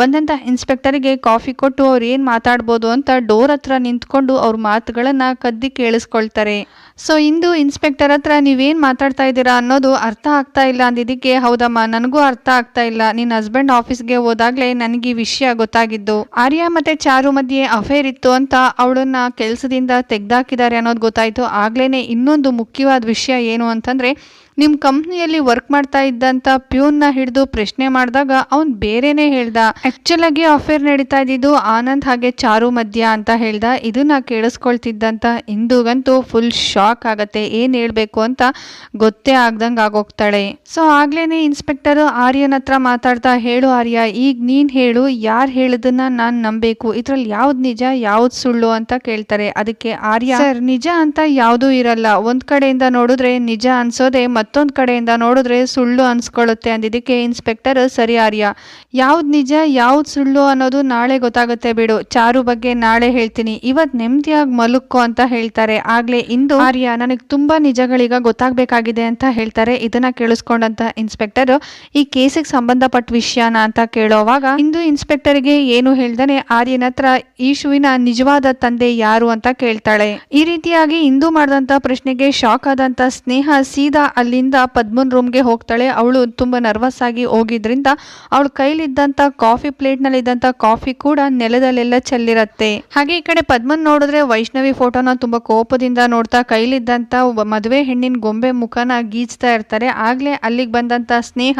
ಬಂದಂತ ಇನ್ಸ್ಪೆಕ್ಟರ್ಗೆ ಕಾಫಿ ಕೊಟ್ಟು ಅವ್ರು ಏನು ಮಾತಾಡ್ಬೋದು ಅಂತ ಡೋರ್ ಹತ್ರ ನಿಂತ್ಕೊಂಡು ಅವ್ರ ಮಾತುಗಳನ್ನು ಕದ್ದಿ ಕೇಳಿಸ್ಕೊಳ್ತಾರೆ. ಸೊ ಇಂದು ಇನ್ಸ್ಪೆಕ್ಟರ್ ಹತ್ರ ನೀವೇನು ಮಾತಾಡ್ತಾ ಇದ್ದೀರಾ ಅನ್ನೋದು ಅರ್ಥ ಆಗ್ತಾ ಇಲ್ಲ ಅಂದಿದ್ದಕ್ಕೆ, ಹೌದಮ್ಮ, ನನಗೂ ಅರ್ಥ ಆಗ್ತಾ ಇಲ್ಲ. ನಿನ್ನ ಹಸ್ಬೆಂಡ್ ಆಫೀಸ್ಗೆ ಹೋದಾಗಲೇ ನನಗೆ ಈ ವಿಷಯ ಗೊತ್ತಾಗಿದ್ದು. ಆರ್ಯ ಮತ್ತೆ ಚಾರು ಮಧ್ಯೆ ಅಫೇರ್ ಇತ್ತು ಅಂತ ಅವಳನ್ನ ಕೆಲಸದಿಂದ ತೆಗ್ದಾಕಿದ್ದಾರೆ ಅನ್ನೋದು ಗೊತ್ತಾಯ್ತು. ಆಗ್ಲೇನೆ ಇನ್ನೊಂದು ಮುಖ್ಯವಾದ ವಿಷಯ ಏನು ಅಂತಂದ್ರೆ ನಿಮ್ಮ ಕಂಪ್ನಿಯಲ್ಲಿ ವರ್ಕ್ ಮಾಡ್ತಾ ಇದ್ದಂಥ ಪ್ಯೂನ್ನ ಹಿಡಿದು ಪ್ರಶ್ನೆ ಮಾಡಿದಾಗ ಅವ್ನು ಬೇರೆನೇ ಹೇಳ್ದ. ಆಕ್ಚುಲ್ ಆಗಿ ಅಫೇರ್ ನಡೀತಾ ಇದ್ದಿದ್ದು ಆನಂದ್ ಹಾಗೆ ಚಾರು ಮಧ್ಯ ಅಂತ ಹೇಳ್ದ. ಇದನ್ನ ಕೇಳಿಸ್ಕೊಳ್ತಿದ್ದಂಥ ಇಂದುಗಂತೂ ಫುಲ್ ಶಾಕ್ ಆಗತ್ತೆ. ಏನು ಹೇಳಬೇಕು ಅಂತ ಗೊತ್ತೇ ಆಗ್ದಂಗೆ ಆಗೋಗ್ತಾಳೆ. ಸೊ ಆಗ್ಲೇನೆ ಇನ್ಸ್ಪೆಕ್ಟರ್ ಆರ್ಯನ್ ಹತ್ರ ಮಾತಾಡ್ತಾ, ಹೇಳು ಆರ್ಯ, ಈಗ ನೀನ್ ಹೇಳು, ಯಾರು ಹೇಳಿದನ್ನ ನಾನು ನಂಬಬೇಕು? ಇದ್ರಲ್ಲಿ ಯಾವ್ದು ನಿಜ, ಯಾವ್ದು ಸುಳ್ಳು ಅಂತ ಕೇಳ್ತಾರೆ. ಅದಕ್ಕೆ ಆರ್ಯ ನಿಜ ಅಂತ ಯಾವುದೂ ಇರಲ್ಲ. ಒಂದ್ ಕಡೆಯಿಂದ ನೋಡಿದ್ರೆ ನಿಜ ಅನ್ಸೋದೆ ಮತ್ತೊಂದ್ ಕಡೆಯಿಂದ ನೋಡಿದ್ರೆ ಸುಳ್ಳು ಅನ್ಸ್ಕೊಳ್ಳುತ್ತೆ ಅಂದಿದ್ದಕ್ಕೆ ಇನ್ಸ್ಪೆಕ್ಟರ್ ಸರಿ ಆರ್ಯ. ಯಾವ್ದು ನಿಜ, ಯಾವ್ದು ಸುಳ್ಳು ಅನ್ನೋದು ನಾಳೆ ಗೊತ್ತಾಗುತ್ತೆ ಬಿಡು. ಚಾರು ಬಗ್ಗೆ ನಾಳೆ ಹೇಳ್ತೀನಿ. ಇವತ್ ನೆಮ್ಮದಿಯಾಗಿ ಮಲುಕ್ಕು ಅಂತ ಹೇಳ್ತಾರೆ. ಆಗ್ಲೇ ಇಂದು ಆರ್ಯ ನನಗೆ ತುಂಬಾ ನಿಜಗಳೀಗ ಗೊತ್ತಾಗಬೇಕಾಗಿದೆ ಅಂತ ಹೇಳ್ತಾರೆ. ಇದನ್ನ ಕೇಳಿಸ್ಕೊಂಡಂತ ಇನ್ಸ್ಪೆಕ್ಟರ್ ಈ ಕೇಸಿಗೆ ಸಂಬಂಧಪಟ್ಟ ವಿಷಯನ ಅಂತ ಕೇಳೋವಾಗ ಇಂದು ಇನ್ಸ್ಪೆಕ್ಟರ್ಗೆ ಏನು ಹೇಳ್ದಾನೆ, ಆರ್ಯನ ಹತ್ರ ಈಶುವಿನ ನಿಜವಾದ ತಂದೆ ಯಾರು ಅಂತ ಕೇಳ್ತಾಳೆ. ಈ ರೀತಿಯಾಗಿ ಇಂದು ಮಾಡಿದಂತ ಪ್ರಶ್ನೆಗೆ ಶಾಕ್ ಆದಂತ ಸ್ನೇಹ ಸೀದಾ ಅಲ್ಲಿಂದ ಪದ್ಮನ್ ರೂಮ್ಗೆ ಹೋಗ್ತಾಳೆ. ಅವಳು ತುಂಬ ನರ್ವಸ್ ಆಗಿ ಹೋಗಿದ್ರಿಂದ ಅವಳ ಕೈಲಿದ್ದಂಥ ಕಾಫಿ ಪ್ಲೇಟ್ನಲ್ಲಿದ್ದಂಥ ಕಾಫಿ ಕೂಡ ನೆಲದಲ್ಲೆಲ್ಲ ಚೆಲ್ಲಿರತ್ತೆ. ಹಾಗೆ ಈ ಕಡೆ ಪದ್ಮನ್ ನೋಡಿದ್ರೆ ವೈಷ್ಣವಿ ಫೋಟೋನ ತುಂಬಾ ಕೋಪದಿಂದ ನೋಡ್ತಾ ಕೈಲಿದ್ದಂಥ ಮದುವೆ ಹೆಣ್ಣಿನ ಗೊಂಬೆ ಮುಖನ ಗೀಚ್ತಾ ಇರ್ತಾರೆ. ಆಗ್ಲೇ ಅಲ್ಲಿಗೆ ಬಂದಂತ ಸ್ನೇಹ,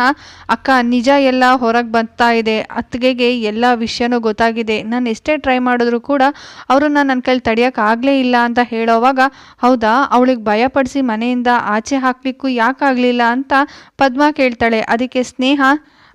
ಅಕ್ಕ ನಿಜ ಎಲ್ಲ ಹೊರಗೆ ಬರ್ತಾ ಇದೆ. ಅತ್ತಿಗೆಗೆ ಎಲ್ಲ ವಿಷಯನೂ ಗೊತ್ತಾಗಿದೆ. ನಾನು ಎಷ್ಟೇ ಟ್ರೈ ಮಾಡಿದ್ರು ಕೂಡ ಅವರನ್ನ ನನ್ನ ಕೈಲಿ ತಡಿಯಕ್ ಆಗ್ಲೇ ಇಲ್ಲ ಅಂತ ಹೇಳೋವಾಗ, ಹೌದಾ, ಅವಳಿಗೆ ಭಯಪಡಿಸಿ ಮನೆಯಿಂದ ಆಚೆ ಹಾಕ್ಲಿಕ್ಕೂ ಯಾಕಾಗ್ಲಿಲ್ಲ ಅಂತ ಪದ್ಮ ಕೇಳ್ತಾಳೆ. ಅದಕ್ಕೆ ಸ್ನೇಹ,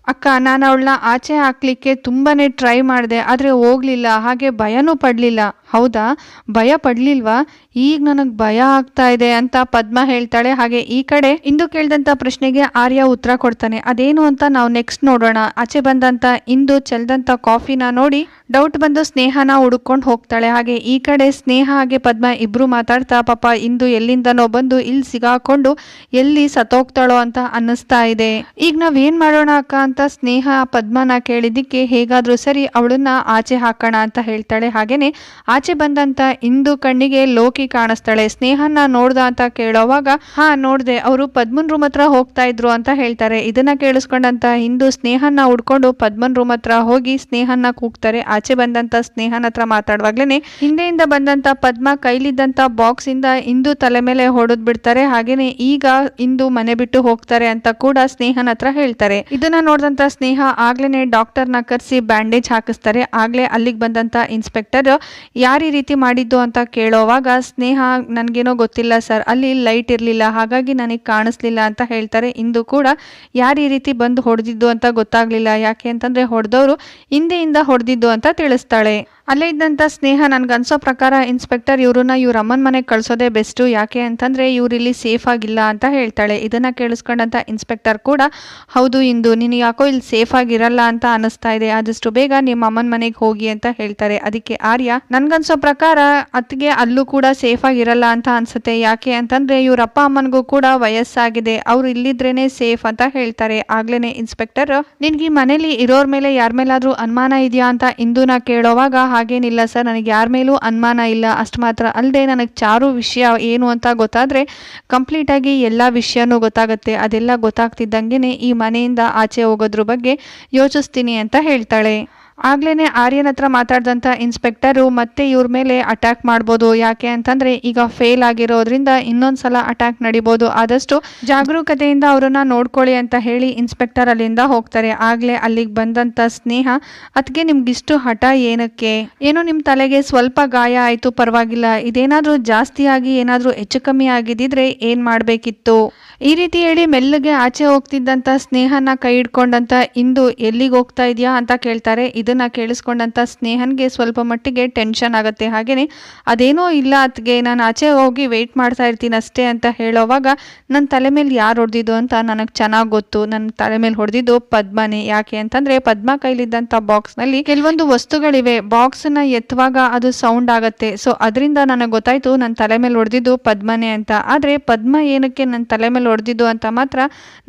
ಅಕ್ಕ, ನಾನು ಅವಳನ್ನ ಆಚೆ ಹಾಕ್ಲಿಕ್ಕೆ ತುಂಬಾನೇ ಟ್ರೈ ಮಾಡಿದೆ, ಆದರೆ ಹೋಗ್ಲಿಲ್ಲ, ಹಾಗೆ ಭಯನೂ ಪಡಲಿಲ್ಲ. ಹೌದಾ? ಭಯ ಪಡ್ಲಿಲ್ವಾ? ಈಗ ನನಗೆ ಭಯ ಆಗ್ತಾ ಇದೆ ಅಂತ ಪದ್ಮ ಹೇಳ್ತಾಳೆ. ಹಾಗೆ ಈ ಕಡೆ ಇಂದು ಕೇಳಿದಂಥ ಪ್ರಶ್ನೆಗೆ ಆರ್ಯ ಉತ್ತರ ಕೊಡ್ತಾನೆ. ಅದೇನು ಅಂತ ನಾವು ನೆಕ್ಸ್ಟ್ ನೋಡೋಣ. ಆಚೆ ಬಂದಂತ, ಇಂದು ಚೆಲ್ದಂತ ಕಾಫಿನ ನೋಡಿ ಡೌಟ್ ಬಂದು ಸ್ನೇಹನ ಹುಡುಕೊಂಡು ಹೋಗ್ತಾಳೆ. ಹಾಗೆ ಈ ಕಡೆ ಸ್ನೇಹ ಹಾಗೆ ಪದ್ಮ ಇಬ್ರು ಮಾತಾಡ್ತಾ, ಪಾಪ, ಇಂದು ಎಲ್ಲಿಂದನೋ ಬಂದು ಇಲ್ಲಿ ಸಿಗಾಕೊಂಡು ಎಲ್ಲಿ ಸತ್ತೋಗ್ತಾಳೋ ಅಂತ ಅನ್ನಿಸ್ತಾ ಇದೆ. ಈಗ ನಾವ್ ಏನ್ ಮಾಡೋಣ ಅಕ್ಕ ಅಂತ ಸ್ನೇಹ ಪದ್ಮನ ಕೇಳಿದ್ದಕ್ಕೆ ಹೇಗಾದ್ರೂ ಸರಿ ಅವಳನ್ನ ಆಚೆ ಹಾಕೋಣ ಅಂತ ಹೇಳ್ತಾಳೆ. ಹಾಗೇನೆ ಆಚೆ ಬಂದಂತ ಇಂದು ಕಣ್ಣಿಗೆ ಲೋಕಿ ಕಾಣಿಸ್ತಾಳೆ. ಸ್ನೇಹನ ನೋಡ್ದ ಅಂತ ಕೇಳೋವಾಗ, ಹಾ, ನೋಡ್ದೆ, ಅವರು ಪದ್ಮನ್ ರೂಮ್ ಹತ್ರ ಹೋಗ್ತಾ ಇದ್ರು ಅಂತ ಹೇಳ್ತಾರೆ. ಇದನ್ನ ಕೇಳಿಸ್ಕೊಂಡಂತ ಹಿಂದು ಸ್ನೇಹನ ಉಡ್ಕೊಂಡು ಪದ್ಮನ್ ರೂಮ್ ಹತ್ರ ಹೋಗಿ ಸ್ನೇಹನ ಕೂಗ್ತಾರೆ. ಆಚೆ ಬಂದಂತ ಸ್ನೇಹನ ಹತ್ರ ಮಾತಾಡುವಾಗ್ಲೇನೆ ಹಿಂದೆಯಿಂದ ಬಂದಂತ ಪದ್ಮ ಕೈಲಿದ್ದಂತ ಬಾಕ್ಸ್ ಇಂದ ಇಂದು ತಲೆ ಮೇಲೆ ಹೊಡೆದ್ ಬಿಡ್ತಾರೆ. ಹಾಗೇನೆ ಈಗ ಇಂದು ಮನೆ ಬಿಟ್ಟು ಹೋಗ್ತಾರೆ ಅಂತ ಕೂಡ ಸ್ನೇಹನ ಹತ್ರ ಹೇಳ್ತಾರೆ. ಇದನ್ನ ನೋಡಿದಂತ ಸ್ನೇಹ ಆಗ್ಲೇನೆ ಡಾಕ್ಟರ್ನ ಕರೆಸಿ ಬ್ಯಾಂಡೇಜ್ ಹಾಕಿಸ್ತಾರೆ. ಆಗ್ಲೇ ಅಲ್ಲಿಗೆ ಬಂದಂತ ಇನ್ಸ್ಪೆಕ್ಟರ್ ಯಾರು ಈ ರೀತಿ ಮಾಡಿದ್ದು ಅಂತ ಕೇಳೋವಾಗ, ಸ್ನೇಹ, ನನಗೇನೋ ಗೊತ್ತಿಲ್ಲ ಸರ್, ಅಲ್ಲಿ ಲೈಟ್ ಇರಲಿಲ್ಲ, ಹಾಗಾಗಿ ನನಗೆ ಕಾಣಿಸ್ಲಿಲ್ಲ ಅಂತ ಹೇಳ್ತಾರೆ. ಇಂದು ಕೂಡ ಯಾರು ಈ ರೀತಿ ಬಂದು ಹೊಡೆದಿದ್ದು ಅಂತ ಗೊತ್ತಾಗ್ಲಿಲ್ಲ. ಯಾಕೆ ಅಂತಂದ್ರೆ ಹೊಡೆದವರು ಹಿಂದೆಯಿಂದ ಹೊಡೆದಿದ್ದು ಅಂತ ತಿಳಿಸ್ತಾಳೆ. ಅಲ್ಲೇ ಇದ್ದಂಥ ಸ್ನೇಹ ನನ್ಗೆ ಅನ್ಸೋ ಪ್ರಕಾರ ಇನ್ಸ್ಪೆಕ್ಟರ್ ಇವ್ರನ್ನ ಇವ್ರ ಅಮ್ಮನ ಮನೆಗೆ ಕಳ್ಸೋದೇ ಬೆಸ್ಟು. ಯಾಕೆ ಅಂತಂದ್ರೆ ಇವ್ರು ಇಲ್ಲಿ ಸೇಫ್ ಆಗಿಲ್ಲ ಅಂತ ಹೇಳ್ತಾಳೆ. ಇದನ್ನ ಕೇಳಿಸ್ಕೊಂಡಂಥ ಇನ್ಸ್ಪೆಕ್ಟರ್ ಕೂಡ, ಹೌದು ಇಂದು, ನೀನು ಯಾಕೋ ಇಲ್ಲಿ ಸೇಫ್ ಆಗಿರಲ್ಲ ಅಂತ ಅನಿಸ್ತಾ ಇದೆ. ಆದಷ್ಟು ಬೇಗ ನಿಮ್ಮ ಅಮ್ಮನ ಮನೆಗೆ ಹೋಗಿ ಅಂತ ಹೇಳ್ತಾರೆ. ಅದಕ್ಕೆ ಆರ್ಯ ನನ್ಗನ್ಸೋ ಪ್ರಕಾರ ಅತ್ತಿಗೆ ಅಲ್ಲೂ ಕೂಡ ಸೇಫ್ ಆಗಿರಲ್ಲ ಅಂತ ಅನ್ಸುತ್ತೆ. ಯಾಕೆ ಅಂತಂದ್ರೆ ಇವ್ರ ಅಪ್ಪ ಅಮ್ಮನಿಗೂ ಕೂಡ ವಯಸ್ಸಾಗಿದೆ. ಅವ್ರು ಇಲ್ಲಿದ್ರೇನೆ ಸೇಫ್ ಅಂತ ಹೇಳ್ತಾರೆ. ಆಗ್ಲೇನೆ ಇನ್ಸ್ಪೆಕ್ಟರ್ ನಿನ್ಗೆ ಮನೇಲಿ ಇರೋರ್ ಮೇಲೆ ಯಾರ ಮೇಲಾದ್ರೂ ಅನುಮಾನ ಇದೆಯಾ ಅಂತ ಇಂದುನ ಕೇಳೋವಾಗ ಹಾಗೇನಿಲ್ಲ ಸರ್. ನನಗೆ ಯಾರ ಮೇಲೂ ಅನುಮಾನ ಇಲ್ಲ. ಅಷ್ಟು ಮಾತ್ರ ಅಲ್ಲದೆ ನನಗೆ ಚಾರು ವಿಷಯ ಏನು ಅಂತ ಗೊತ್ತಾದ್ರೆ ಕಂಪ್ಲೀಟ್ ಆಗಿ ಎಲ್ಲ ವಿಷಯನೂ ಗೊತ್ತಾಗುತ್ತೆ. ಅದೆಲ್ಲ ಗೊತ್ತಾಗ್ತಿದ್ದಂಗೆ ಈ ಮನೆಯಿಂದ ಆಚೆ ಹೋಗೋದ್ರ ಬಗ್ಗೆ ಯೋಚಿಸ್ತೀನಿ ಅಂತ ಹೇಳ್ತಾಳೆ. ಆಗ್ಲೇನೆ ಆರ್ಯನ್ ಹತ್ರ ಮಾತಾಡ್ದಂತ ಇನ್ಸ್ಪೆಕ್ಟರು ಮತ್ತೆ ಇವ್ರ ಮೇಲೆ ಅಟ್ಯಾಕ್ ಮಾಡ್ಬೋದು. ಯಾಕೆ ಅಂತಂದ್ರೆ ಈಗ ಫೇಲ್ ಆಗಿರೋದ್ರಿಂದ ಇನ್ನೊಂದ್ಸಲ ಅಟ್ಯಾಕ್ ನಡಿಬೋದು. ಆದಷ್ಟು ಜಾಗರೂಕತೆಯಿಂದ ಅವರನ್ನು ನೋಡ್ಕೊಳ್ಳಿ ಅಂತ ಹೇಳಿ ಇನ್ಸ್ಪೆಕ್ಟರ್ ಅಲ್ಲಿಂದ ಹೋಗ್ತಾರೆ. ಆಗ್ಲೇ ಅಲ್ಲಿಗೆ ಬಂದಂತ ಸ್ನೇಹ ಅದಕ್ಕೆ ನಿಮ್ಗಿಷ್ಟು ಹಠ ಏನಕ್ಕೆ? ಏನೋ ನಿಮ್ ತಲೆಗೆ ಸ್ವಲ್ಪ ಗಾಯ ಆಯ್ತು, ಪರವಾಗಿಲ್ಲ. ಇದೇನಾದ್ರೂ ಜಾಸ್ತಿ ಆಗಿ ಏನಾದ್ರೂ ಹೆಚ್ಚು ಕಮ್ಮಿ ಆಗಿದ್ದಿದ್ರೆ ಏನ್ ಮಾಡ್ಬೇಕಿತ್ತು? ಈ ರೀತಿ ಹೇಳಿ ಮೆಲ್ಲಗೆ ಆಚೆ ಹೋಗ್ತಿದ್ದಂಥ ಸ್ನೇಹನ ಕೈ ಹಿಡ್ಕೊಂಡಂತ ಇಂದು ಎಲ್ಲಿಗೆ ಹೋಗ್ತಾ ಇದೆಯಾ ಅಂತ ಕೇಳ್ತಾರೆ. ಇದನ್ನು ಕೇಳಿಸ್ಕೊಂಡಂಥ ಸ್ನೇಹನ್ಗೆ ಸ್ವಲ್ಪ ಮಟ್ಟಿಗೆ ಟೆನ್ಷನ್ ಆಗುತ್ತೆ. ಹಾಗೆಯೇ ಅದೇನೋ ಇಲ್ಲ ಅತ್ಗೆ ನಾನು ಆಚೆ ಹೋಗಿ ವೆಯ್ಟ್ ಮಾಡ್ತಾ ಇರ್ತೀನಿ ಅಷ್ಟೇ ಅಂತ ಹೇಳೋವಾಗ ನನ್ನ ತಲೆ ಮೇಲೆ ಯಾರು ಹೊಡೆದಿದ್ದು ಅಂತ ನನಗೆ ಚೆನ್ನಾಗಿ ಗೊತ್ತು. ನನ್ನ ತಲೆ ಮೇಲೆ ಹೊಡೆದಿದ್ದು ಪದ್ಮನೇ. ಯಾಕೆ ಅಂತಂದರೆ ಪದ್ಮ ಕೈಲಿದ್ದಂಥ ಬಾಕ್ಸ್ನಲ್ಲಿ ಕೆಲವೊಂದು ವಸ್ತುಗಳಿವೆ. ಬಾಕ್ಸನ್ನು ಎತ್ತುವಾಗ ಅದು ಸೌಂಡ್ ಆಗುತ್ತೆ. ಸೊ ಅದರಿಂದ ನನಗೆ ಗೊತ್ತಾಯಿತು ನನ್ನ ತಲೆ ಮೇಲೆ ಹೊಡೆದಿದ್ದು ಪದ್ಮನೇ ಅಂತ. ಆದರೆ ಪದ್ಮ ಏನಕ್ಕೆ ನನ್ನ ತಲೆ ಮೇಲೆ ಹೊಡೆದಿದ್ದು ಅಂತ ಮಾತ್ರ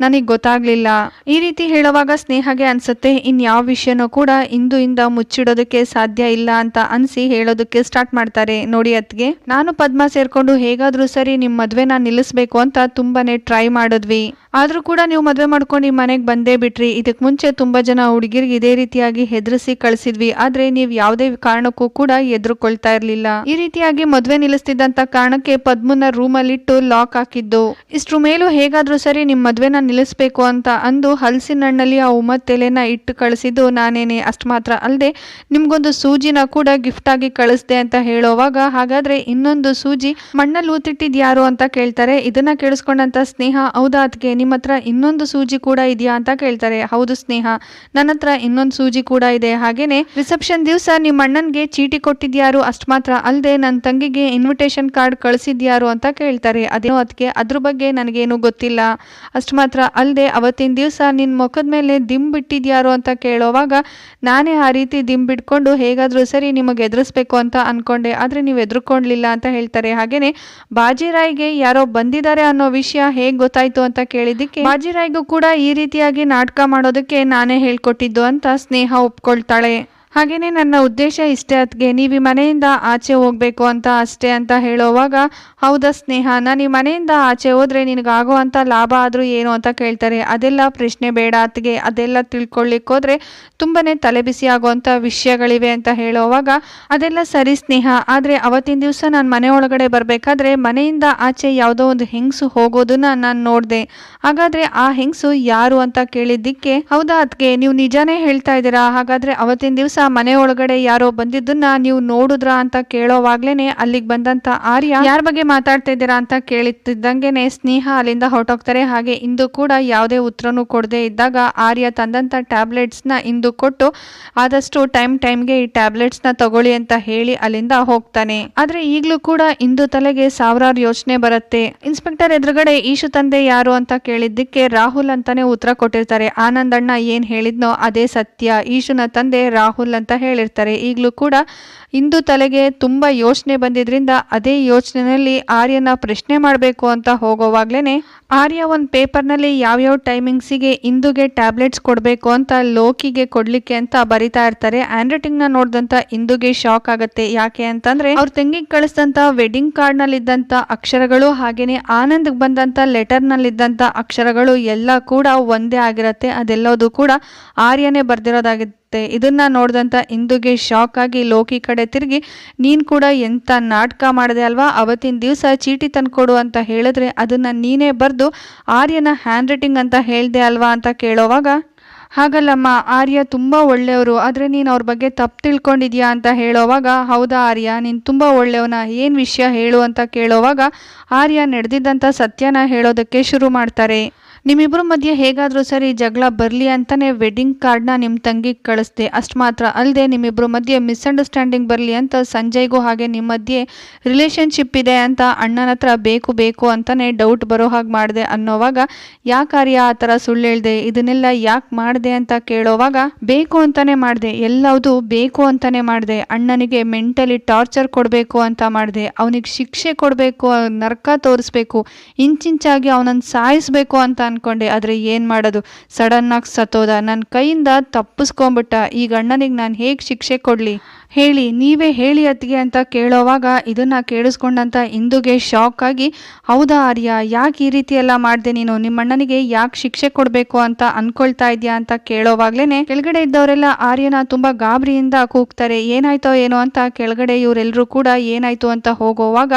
ನನಗೆ ಗೊತ್ತಾಗ್ಲಿಲ್ಲ. ಈ ರೀತಿ ಹೇಳುವಾಗ ಸ್ನೇಹಗೆ ಅನ್ಸುತ್ತೆ, ಇನ್ ಯಾವ ವಿಷಯನೂ ಕೂಡ ಇಂದು ಇಂದ ಮುಚ್ಚಿಡೋದಕ್ಕೆ ಸಾಧ್ಯ ಇಲ್ಲ ಅಂತ ಅನ್ಸಿ ಹೇಳೋದಕ್ಕೆ ಸ್ಟಾರ್ಟ್ ಮಾಡ್ತಾರೆ. ನೋಡಿ ಅತ್ಗೆ ನಾನು ಪದ್ಮ ಸೇರ್ಕೊಂಡು ಹೇಗಾದ್ರೂ ಸರಿ ನಿಮ್ಮ ಮದ್ವೆನ ನಿಲ್ಲಿಸ್ಬೇಕು ಅಂತ ತುಂಬಾನೇ ಟ್ರೈ ಮಾಡಿದ್ವಿ. ಆದ್ರೂ ಕೂಡ ನೀವು ಮದ್ವೆ ಮಾಡ್ಕೊಂಡು ಈ ಮನೆಗೆ ಬಂದೇ ಬಿಟ್ರಿ. ಇದಕ್ ಮುಂಚೆ ತುಂಬಾ ಜನ ಹುಡುಗಿರ್ಗೆ ಇದೇ ರೀತಿಯಾಗಿ ಹೆದರಿಸಿ ಕಳಿಸಿದ್ವಿ. ಆದ್ರೆ ನೀವು ಯಾವುದೇ ಕಾರಣಕ್ಕೂ ಕೂಡ ಎದುರುಕೊಳ್ತಾ ಇರ್ಲಿಲ್ಲ. ಈ ರೀತಿಯಾಗಿ ಮದ್ವೆ ನಿಲ್ಲಿಸ್ತಿದ್ದಂತ ಕಾರಣಕ್ಕೆ ಪದ್ಮನ ರೂಮಲ್ಲಿಟ್ಟು ಲಾಕ್ ಹಾಕಿದ್ದು. ಇಷ್ಟ್ರ ಮೇಲೂ ಹೇಗಾದ್ರೂ ಸರಿ ನಿಮ್ಮ ಮದುವೆನ ನಿಲ್ಲಿಸಬೇಕು ಅಂತ ಅಂದು ಹಲಸಿನ ಹಣ್ಣಲ್ಲಿ ಆ ಎಲೆನ ಇಟ್ಟು ಕಳಿಸಿದ್ದು ನಾನೇನೆ. ಅಷ್ಟು ಮಾತ್ರ ಅಲ್ಲದೆ ನಿಮ್ಗೊಂದು ಸೂಜಿನ ಕೂಡ ಗಿಫ್ಟ್ ಆಗಿ ಕಳಿಸ್ದೆ ಅಂತ ಹೇಳೋವಾಗ ಹಾಗಾದ್ರೆ ಇನ್ನೊಂದು ಸೂಜಿ ಮಣ್ಣಲ್ಲಿ ಊತಿಟ್ಟಿದ್ ಯಾರು ಅಂತ ಕೇಳ್ತಾರೆ. ಇದನ್ನ ಕೇಳಿಸ್ಕೊಂಡಂತ ಸ್ನೇಹ, ಹೌದಾ ಅದಕ್ಕೆ ನಿಮ್ಮ ಹತ್ರ ಇನ್ನೊಂದು ಸೂಜಿ ಕೂಡ ಇದೆಯಾ ಅಂತ ಕೇಳ್ತಾರೆ. ಹೌದು ಸ್ನೇಹ, ನನ್ನ ಹತ್ರ ಇನ್ನೊಂದು ಸೂಜಿ ಕೂಡ ಇದೆ. ಹಾಗೇನೆ ರಿಸೆಪ್ಷನ್ ದಿವಸ ನಿಮ್ಮ ಅಣ್ಣನ್ಗೆ ಚೀಟಿ ಕೊಟ್ಟಿದ್ಯಾರು? ಅಷ್ಟು ಮಾತ್ರ ಅಲ್ಲದೆ ನನ್ನ ತಂಗಿಗೆ ಇನ್ವಿಟೇಷನ್ ಕಾರ್ಡ್ ಕಳಿಸಿದ್ಯಾರು ಅಂತ ಕೇಳ್ತಾರೆ. ಅದೇನೋ ಅದಕ್ಕೆ ಅದ್ರ ಬಗ್ಗೆ ನನಗೇನು ಗೊತ್ತಿಲ್ಲ. ಅಷ್ಟು ಮಾತ್ರ ಅಲ್ಲದೆ ಅವತ್ತಿನ ದಿವಸ ನಿನ್ನ ಮುಖದ ಮೇಲೆ ದಿಂಬ್ ಬಿಟ್ಟಿದ್ಯಾರು ಅಂತ ಕೇಳೋವಾಗ ನಾನೇ ಆ ರೀತಿ ದಿಂಬ್ ಬಿಟ್ಕೊಂಡು ಹೇಗಾದರೂ ಸರಿ ನಿಮಗೆ ಎದುರಿಸ್ಬೇಕು ಅಂತ ಅನ್ಕೊಂಡೆ. ಆದರೆ ನೀವು ಎದುರ್ಕೊಂಡ್ಲಿಲ್ಲ ಅಂತ ಹೇಳ್ತಾರೆ. ಹಾಗೆಯೇ ಬಾಜಿರಾಯ್ಗೆ ಯಾರೋ ಬಂದಿದ್ದಾರೆ ಅನ್ನೋ ವಿಷಯ ಹೇಗೆ ಗೊತ್ತಾಯಿತು ಅಂತ ಕೇಳಿದ್ದಕ್ಕೆ ಬಾಜಿರಾಯ್ಗೂ ಕೂಡ ಈ ರೀತಿಯಾಗಿ ನಾಟಕ ಮಾಡೋದಕ್ಕೆ ನಾನೇ ಹೇಳ್ಕೊಟ್ಟಿದ್ದು ಅಂತ ಸ್ನೇಹ ಒಪ್ಕೊಳ್ತಾಳೆ. ಹಾಗೇನೆ ನನ್ನ ಉದ್ದೇಶ ಇಷ್ಟೇ ಅತ್ಗೆ ನೀವು ಮನೆಯಿಂದ ಆಚೆ ಹೋಗ್ಬೇಕು ಅಂತ ಅಷ್ಟೇ ಅಂತ ಹೇಳೋವಾಗ, ಹೌದಾ ಸ್ನೇಹ, ನಾನು ಈ ಮನೆಯಿಂದ ಆಚೆ ಹೋದ್ರೆ ನಿನಗಾಗುವಂಥ ಲಾಭ ಆದರೂ ಏನು ಅಂತ ಕೇಳ್ತಾರೆ. ಅದೆಲ್ಲ ಪ್ರಶ್ನೆ ಬೇಡ ಅತ್ತಿಗೆ ಅದೆಲ್ಲ ತಿಳ್ಕೊಳ್ಳಿಕ್ಕೆ ಹೋದ್ರೆ ತುಂಬಾನೇ ತಲೆಬಿಸಿ ಆಗುವಂಥ ವಿಷಯಗಳಿವೆ ಅಂತ ಹೇಳೋವಾಗ, ಅದೆಲ್ಲ ಸರಿ ಸ್ನೇಹ, ಆದರೆ ಅವತ್ತಿನ ದಿವಸ ನಾನು ಮನೆ ಒಳಗಡೆ ಬರಬೇಕಾದ್ರೆ ಮನೆಯಿಂದ ಆಚೆ ಯಾವುದೋ ಒಂದು ಹೆಂಗಸು ಹೋಗೋದನ್ನ ನಾನು ನೋಡಿದೆ. ಹಾಗಾದ್ರೆ ಆ ಹೆಂಗಸು ಯಾರು ಅಂತ ಕೇಳಿದ್ದಕ್ಕೆ, ಹೌದಾ ಅದಕ್ಕೆ ನೀವು ನಿಜಾನೇ ಹೇಳ್ತಾ ಇದ್ದೀರಾ? ಹಾಗಾದ್ರೆ ಅವತ್ತಿನ ದಿವಸ ಮನೆ ಒಳಗಡೆ ಯಾರೋ ಬಂದಿದ್ದನ್ನ ನೀವು ನೋಡಿದ್ರಾ ಅಂತ ಕೇಳೋವಾಗ್ಲೇನೆ ಅಲ್ಲಿಗೆ ಬಂದಂತ ಆರ್ಯ, ಯಾರ ಬಗ್ಗೆ ಮಾತಾಡ್ತಾ ಇದ್ದೀರಾ ಅಂತ ಕೇಳಿದ್ದಂಗೆನೆ ಸ್ನೇಹ ಅಲ್ಲಿಂದ ಹೊರಟೋಗ್ತಾರೆ. ಹಾಗೆ ಇಂದು ಕೂಡ ಯಾವುದೇ ಉತ್ತರನೂ ಕೊಡದೆ ಇದ್ದಾಗ ಆರ್ಯ ತಂದಂತ ಟ್ಯಾಬ್ಲೆಟ್ಸ್ನ ಇಂದು ಕೊಟ್ಟು ಆದಷ್ಟು ಟೈಮ್ ಟೈಮ್ಗೆ ಈ ಟ್ಯಾಬ್ಲೆಟ್ಸ್ನ ತಗೊಳ್ಳಿ ಅಂತ ಹೇಳಿ ಅಲ್ಲಿಂದ ಹೋಗ್ತಾನೆ. ಆದ್ರೆ ಈಗ್ಲೂ ಕೂಡ ಇಂದು ತಲೆಗೆ ಸಾವಿರಾರು ಯೋಚನೆ ಬರುತ್ತೆ. ಇನ್ಸ್ಪೆಕ್ಟರ್ ಎದುರುಗಡೆ ಈಶು ತಂದೆ ಯಾರು ಅಂತ ಕೇಳಿದ್ದಕ್ಕೆ ರಾಹುಲ್ ಅಂತಾನೆ ಉತ್ತರ ಕೊಟ್ಟಿರ್ತಾರೆ. ಆನಂದಣ್ಣ ಏನ್ ಹೇಳಿದ್ನೋ ಅದೇ ಸತ್ಯ. ಈಶುನ ತಂದೆ ರಾಹುಲ್ ಅಂತ ಹೇಳಿರ್ತಾರೆ. ಈಗಲೂ ಕೂಡ ಇಂದು ತಲೆಗೆ ತುಂಬಾ ಯೋಚನೆ ಬಂದಿದ್ರಿಂದ ಅದೇ ಯೋಚನೆಯಲ್ಲಿ ಆರ್ಯನ ಪ್ರಶ್ನೆ ಮಾಡಬೇಕು ಅಂತ ಹೋಗೋವಾಗ್ಲೇನೆ ಆರ್ಯ ಒಂದು ಪೇಪರ್ನಲ್ಲಿ ಯಾವ್ಯಾವ ಟೈಮಿಂಗ್ಸಿಗೆ ಇಂದುಗೆ ಟ್ಯಾಬ್ಲೆಟ್ಸ್ ಕೊಡಬೇಕು ಅಂತ ಲೋಕಿಗೆ ಕೊಡ್ಲಿಕ್ಕೆ ಅಂತ ಬರಿತಾ ಇರ್ತಾರೆ. ಹ್ಯಾಂಡ್ ರೈಟಿಂಗ್ನ ನೋಡಿದಂತ ಇಂದುಗೆ ಶಾಕ್ ಆಗುತ್ತೆ. ಯಾಕೆ ಅಂತಂದ್ರೆ ಅವ್ರ ತಂಗಿಗೆ ಕಳಿಸಿದಂಥ ವೆಡ್ಡಿಂಗ್ ಕಾರ್ಡ್ನಲ್ಲಿದ್ದಂಥ ಅಕ್ಷರಗಳು ಹಾಗೆಯೇ ಆನಂದ್ ಬಂದಂತ ಲೆಟರ್ನಲ್ಲಿ ಇದ್ದಂತ ಅಕ್ಷರಗಳು ಎಲ್ಲ ಕೂಡ ಒಂದೇ ಆಗಿರತ್ತೆ. ಅದೆಲ್ಲದೂ ಕೂಡ ಆರ್ಯನೇ ಬರ್ದಿರೋದಾಗಿರುತ್ತೆ ಇದನ್ನ ನೋಡಿದಂತ ಇಂದುಗೆ ಶಾಕ್ ಆಗಿ ಲೋಕಿ ಕಡೆ ತಿರುಗಿ, ನೀನ್ ಕೂಡ ಎಂತ ನಾಟಕ ಮಾಡಿದೆ ಅಲ್ವಾ? ಅವತ್ತಿನ ದಿವಸ ಚೀಟಿ ತಂದ್ಕೊಡು ಅಂತ ಹೇಳಿದ್ರೆ ಅದನ್ನ ನೀನೇ ಬರೆದು ಆರ್ಯನ ಹ್ಯಾಂಡ್ ರೈಟಿಂಗ್ ಅಂತ ಹೇಳಿದೆ ಅಲ್ವಾ ಅಂತ ಕೇಳೋವಾಗ, ಹಾಗಲ್ಲಮ್ಮ, ಆರ್ಯ ತುಂಬ ಒಳ್ಳೆಯವರು, ಆದರೆ ನೀನು ಅವ್ರ ಬಗ್ಗೆ ತಪ್ಪು ತಿಳ್ಕೊಂಡಿದ್ಯಾ ಅಂತ ಹೇಳೋವಾಗ, ಹೌದಾ ಆರ್ಯ, ನೀನು ತುಂಬ ಒಳ್ಳೆಯವನ, ಏನು ವಿಷಯ ಹೇಳು ಅಂತ ಕೇಳೋವಾಗ, ಆರ್ಯ ನಡೆದಿದ್ದಂಥ ಸತ್ಯನ ಹೇಳೋದಕ್ಕೆ ಶುರು ಮಾಡ್ತಾರೆ. ನಿಮ್ಮಿಬ್ಬರ ಮಧ್ಯೆ ಹೇಗಾದರೂ ಸರಿ ಜಗಳ ಬರಲಿ ಅಂತಲೇ ವೆಡ್ಡಿಂಗ್ ಕಾರ್ಡ್ನ ನಿಮ್ಮ ತಂಗಿಗೆ ಕಳಿಸ್ದೆ. ಅಷ್ಟು ಮಾತ್ರ ಅಲ್ಲದೆ ನಿಮ್ಮಿಬ್ಬರ ಮಧ್ಯೆ ಮಿಸ್ಅಂಡರ್ಸ್ಟ್ಯಾಂಡಿಂಗ್ ಬರಲಿ ಅಂತ ಸಂಜಯ್ಗೂ ಹಾಗೆ ನಿಮ್ಮ ಮಧ್ಯೆ ರಿಲೇಷನ್ಶಿಪ್ ಇದೆ ಅಂತ ಅಣ್ಣನ ಹತ್ರ ಬೇಕು ಬೇಕು ಅಂತಲೇ ಡೌಟ್ ಬರೋ ಹಾಗೆ ಮಾಡಿದೆ ಅನ್ನೋವಾಗ ಯಾಕೆ ಕಾರ್ಯ ಆ ಥರ ಸುಳ್ಳು ಹೇಳಿದೆ? ಇದನ್ನೆಲ್ಲ ಯಾಕೆ ಮಾಡಿದೆ ಅಂತ ಕೇಳೋವಾಗ ಬೇಕು ಅಂತಲೇ ಮಾಡಿದೆ. ಎಲ್ಲವುದು ಬೇಕು ಅಂತಲೇ ಮಾಡಿದೆ. ಅಣ್ಣನಿಗೆ ಮೆಂಟಲಿ ಟಾರ್ಚರ್ ಕೊಡಬೇಕು ಅಂತ ಮಾಡಿದೆ. ಅವನಿಗೆ ಶಿಕ್ಷೆ ಕೊಡಬೇಕು, ನರಕ ತೋರಿಸ್ಬೇಕು, ಇಂಚಿಂಚಾಗಿ ಅವನನ್ನು ಸಾಯಿಸ್ಬೇಕು ಅಂತ ಅನ್ಕೊಂಡೆ ಆದರೆ ಏನು ಮಾಡೋದು? ಸಡನ್ನಾಗಿ ಸತ್ತೋದ. ನನ್ನ ಕೈಯಿಂದ ತಪ್ಪಿಸ್ಕೊಂಬಿಟ್ಟ ಈಗ ಅಣ್ಣನಿಗೆ ನಾನು ಹೇಗೆ ಶಿಕ್ಷೆ ಕೊಡಲಿ? ಹೇಳಿ, ನೀವೇ ಹೇಳಿ ಅತ್ತಿಗೆ ಅಂತ ಕೇಳೋವಾಗ ಇದನ್ನ ಕೇಳಿಸ್ಕೊಂಡಂಥ ಇಂದುಗೆ ಶಾಕ್ ಆಗಿ, ಹೌದಾ ಆರ್ಯ, ಯಾಕೆ ಈ ರೀತಿ ಎಲ್ಲ ಮಾಡಿದೆ ನೀನು? ನಿಮ್ಮಣ್ಣನಿಗೆ ಯಾಕೆ ಶಿಕ್ಷೆ ಕೊಡಬೇಕು ಅಂತ ಅನ್ಕೊಳ್ತಾ ಇದೆಯಾ? ಅಂತ ಕೇಳೋವಾಗ್ಲೇನೆ ಕೆಳಗಡೆ ಇದ್ದವರೆಲ್ಲ, ಆರ್ಯನ ತುಂಬಾ ಗಾಬರಿಯಿಂದ ಕೂಗ್ತಾರೆ, ಏನಾಯ್ತೋ ಏನೋ ಅಂತ ಕೆಳಗಡೆ ಇವರೆಲ್ಲರೂ ಕೂಡ ಏನಾಯ್ತು ಅಂತ ಹೋಗೋವಾಗ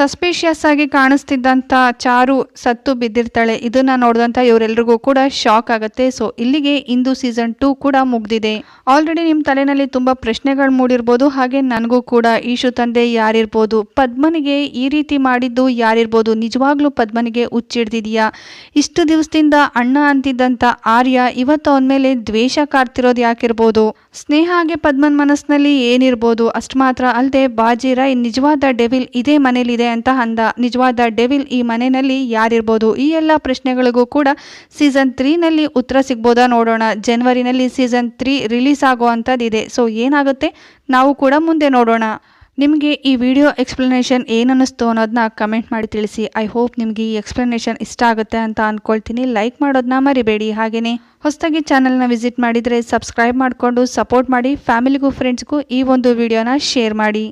ಸಸ್ಪಿಷಿಯಸ್ ಆಗಿ ಕಾಣಿಸ್ತಿದ್ದಂಥ ಚಾರು ಸತ್ತು ಬಿದ್ದಿರ್ತಾಳೆ. ಇದನ್ನ ನೋಡಿದಂತ ಇವರೆಲ್ರಿಗೂ ಕೂಡ ಶಾಕ್ ಆಗುತ್ತೆ. ಸೊ ಇಲ್ಲಿಗೆ ಇಂದು ಸೀಸನ್ ಟೂ ಕೂಡ ಮುಗ್ದಿದೆ. ಆಲ್ರೆಡಿ ನಿಮ್ಮ ತಲೆನಲ್ಲಿ ತುಂಬಾ ಪ್ರಶ್ನೆಗಳು ಮೂಡಿರ್ಬೋದು ಹಾಗೆ ನನಗೂ ಕೂಡ ಈಶು ತಂದೆ ಯಾರಿರ್ಬೋದು. ಪದ್ಮನಿಗೆ ಈ ರೀತಿ ಮಾಡಿದ್ದು ಯಾರಿರ್ಬೋದು? ನಿಜವಾಗ್ಲೂ ಪದ್ಮನಿಗೆ ಹುಚ್ಚಿಡ್ದಿದೆಯಾ? ಇಷ್ಟು ದಿವಸದಿಂದ ಅಣ್ಣ ಅಂತಿದ್ದಂಥ ಆರ್ಯ ಇವತ್ತು ಅವನ ಮೇಲೆ ದ್ವೇಷ ಕಾರ್ತಿರೋದು ಯಾಕಿರ್ಬೋದು? ಸ್ನೇಹ ಹಾಗೆ ಪದ್ಮನ್ ಮನಸ್ಸಿನಲ್ಲಿ ಏನಿರ್ಬೋದು? ಅಷ್ಟು ಮಾತ್ರ ಅಲ್ಲದೆ ಬಾಜಿರಾಯ್ ನಿಜವಾದ ಡೆವಿಲ್ ಇದೇ ಮನೇಲಿದೆ ಅಂತ ಅಂದ. ನಿಜವಾದ ಡೆವಿಲ್ ಈ ಮನೆಯಲ್ಲಿ ಯಾರಿರ್ಬೋದು? ಈ ಎಲ್ಲ ಪ್ರಶ್ನೆಗಳಿಗೂ ಕೂಡ ಸೀಸನ್ ತ್ರೀನಲ್ಲಿ ಉತ್ತರ ಸಿಗ್ಬೋದಾ ನೋಡೋಣ. ಜನವರಿನಲ್ಲಿ ಸೀಸನ್ ತ್ರೀ ರಿಲೀಸ್ ಆಗುವಂಥದ್ದಿದೆ ಸೊ ಏನಾಗುತ್ತೆ? ನಾವು ಕೂಡ ಮುಂದೆ ನೋಡೋಣ. ನಿಮಗೆ ಈ ವಿಡಿಯೋ ಎಕ್ಸ್ಪ್ಲನೇಷನ್ ಏನನ್ನಿಸ್ತು ಅನ್ನೋದನ್ನ ಕಮೆಂಟ್ ಮಾಡಿ ತಿಳಿಸಿ. ಐ ಹೋಪ್ ನಿಮಗೆ ಈ ಎಕ್ಸ್ಪ್ಲನೇಷನ್ ಇಷ್ಟ ಆಗುತ್ತೆ ಅಂತ ಅಂದ್ಕೊಳ್ತೀನಿ ಲೈಕ್ ಮಾಡೋದನ್ನ ಮರಿಬೇಡಿ. ಹಾಗೆಯೇ ಹೊಸದಾಗಿ ಚಾನಲ್ನ ವಿಸಿಟ್ ಮಾಡಿದರೆ ಸಬ್ಸ್ಕ್ರೈಬ್ ಮಾಡಿಕೊಂಡು ಸಪೋರ್ಟ್ ಮಾಡಿ. ಫ್ಯಾಮಿಲಿಗೂ ಫ್ರೆಂಡ್ಸ್ಗೂ ಈ ಒಂದು ವಿಡಿಯೋನ ಶೇರ್ ಮಾಡಿ.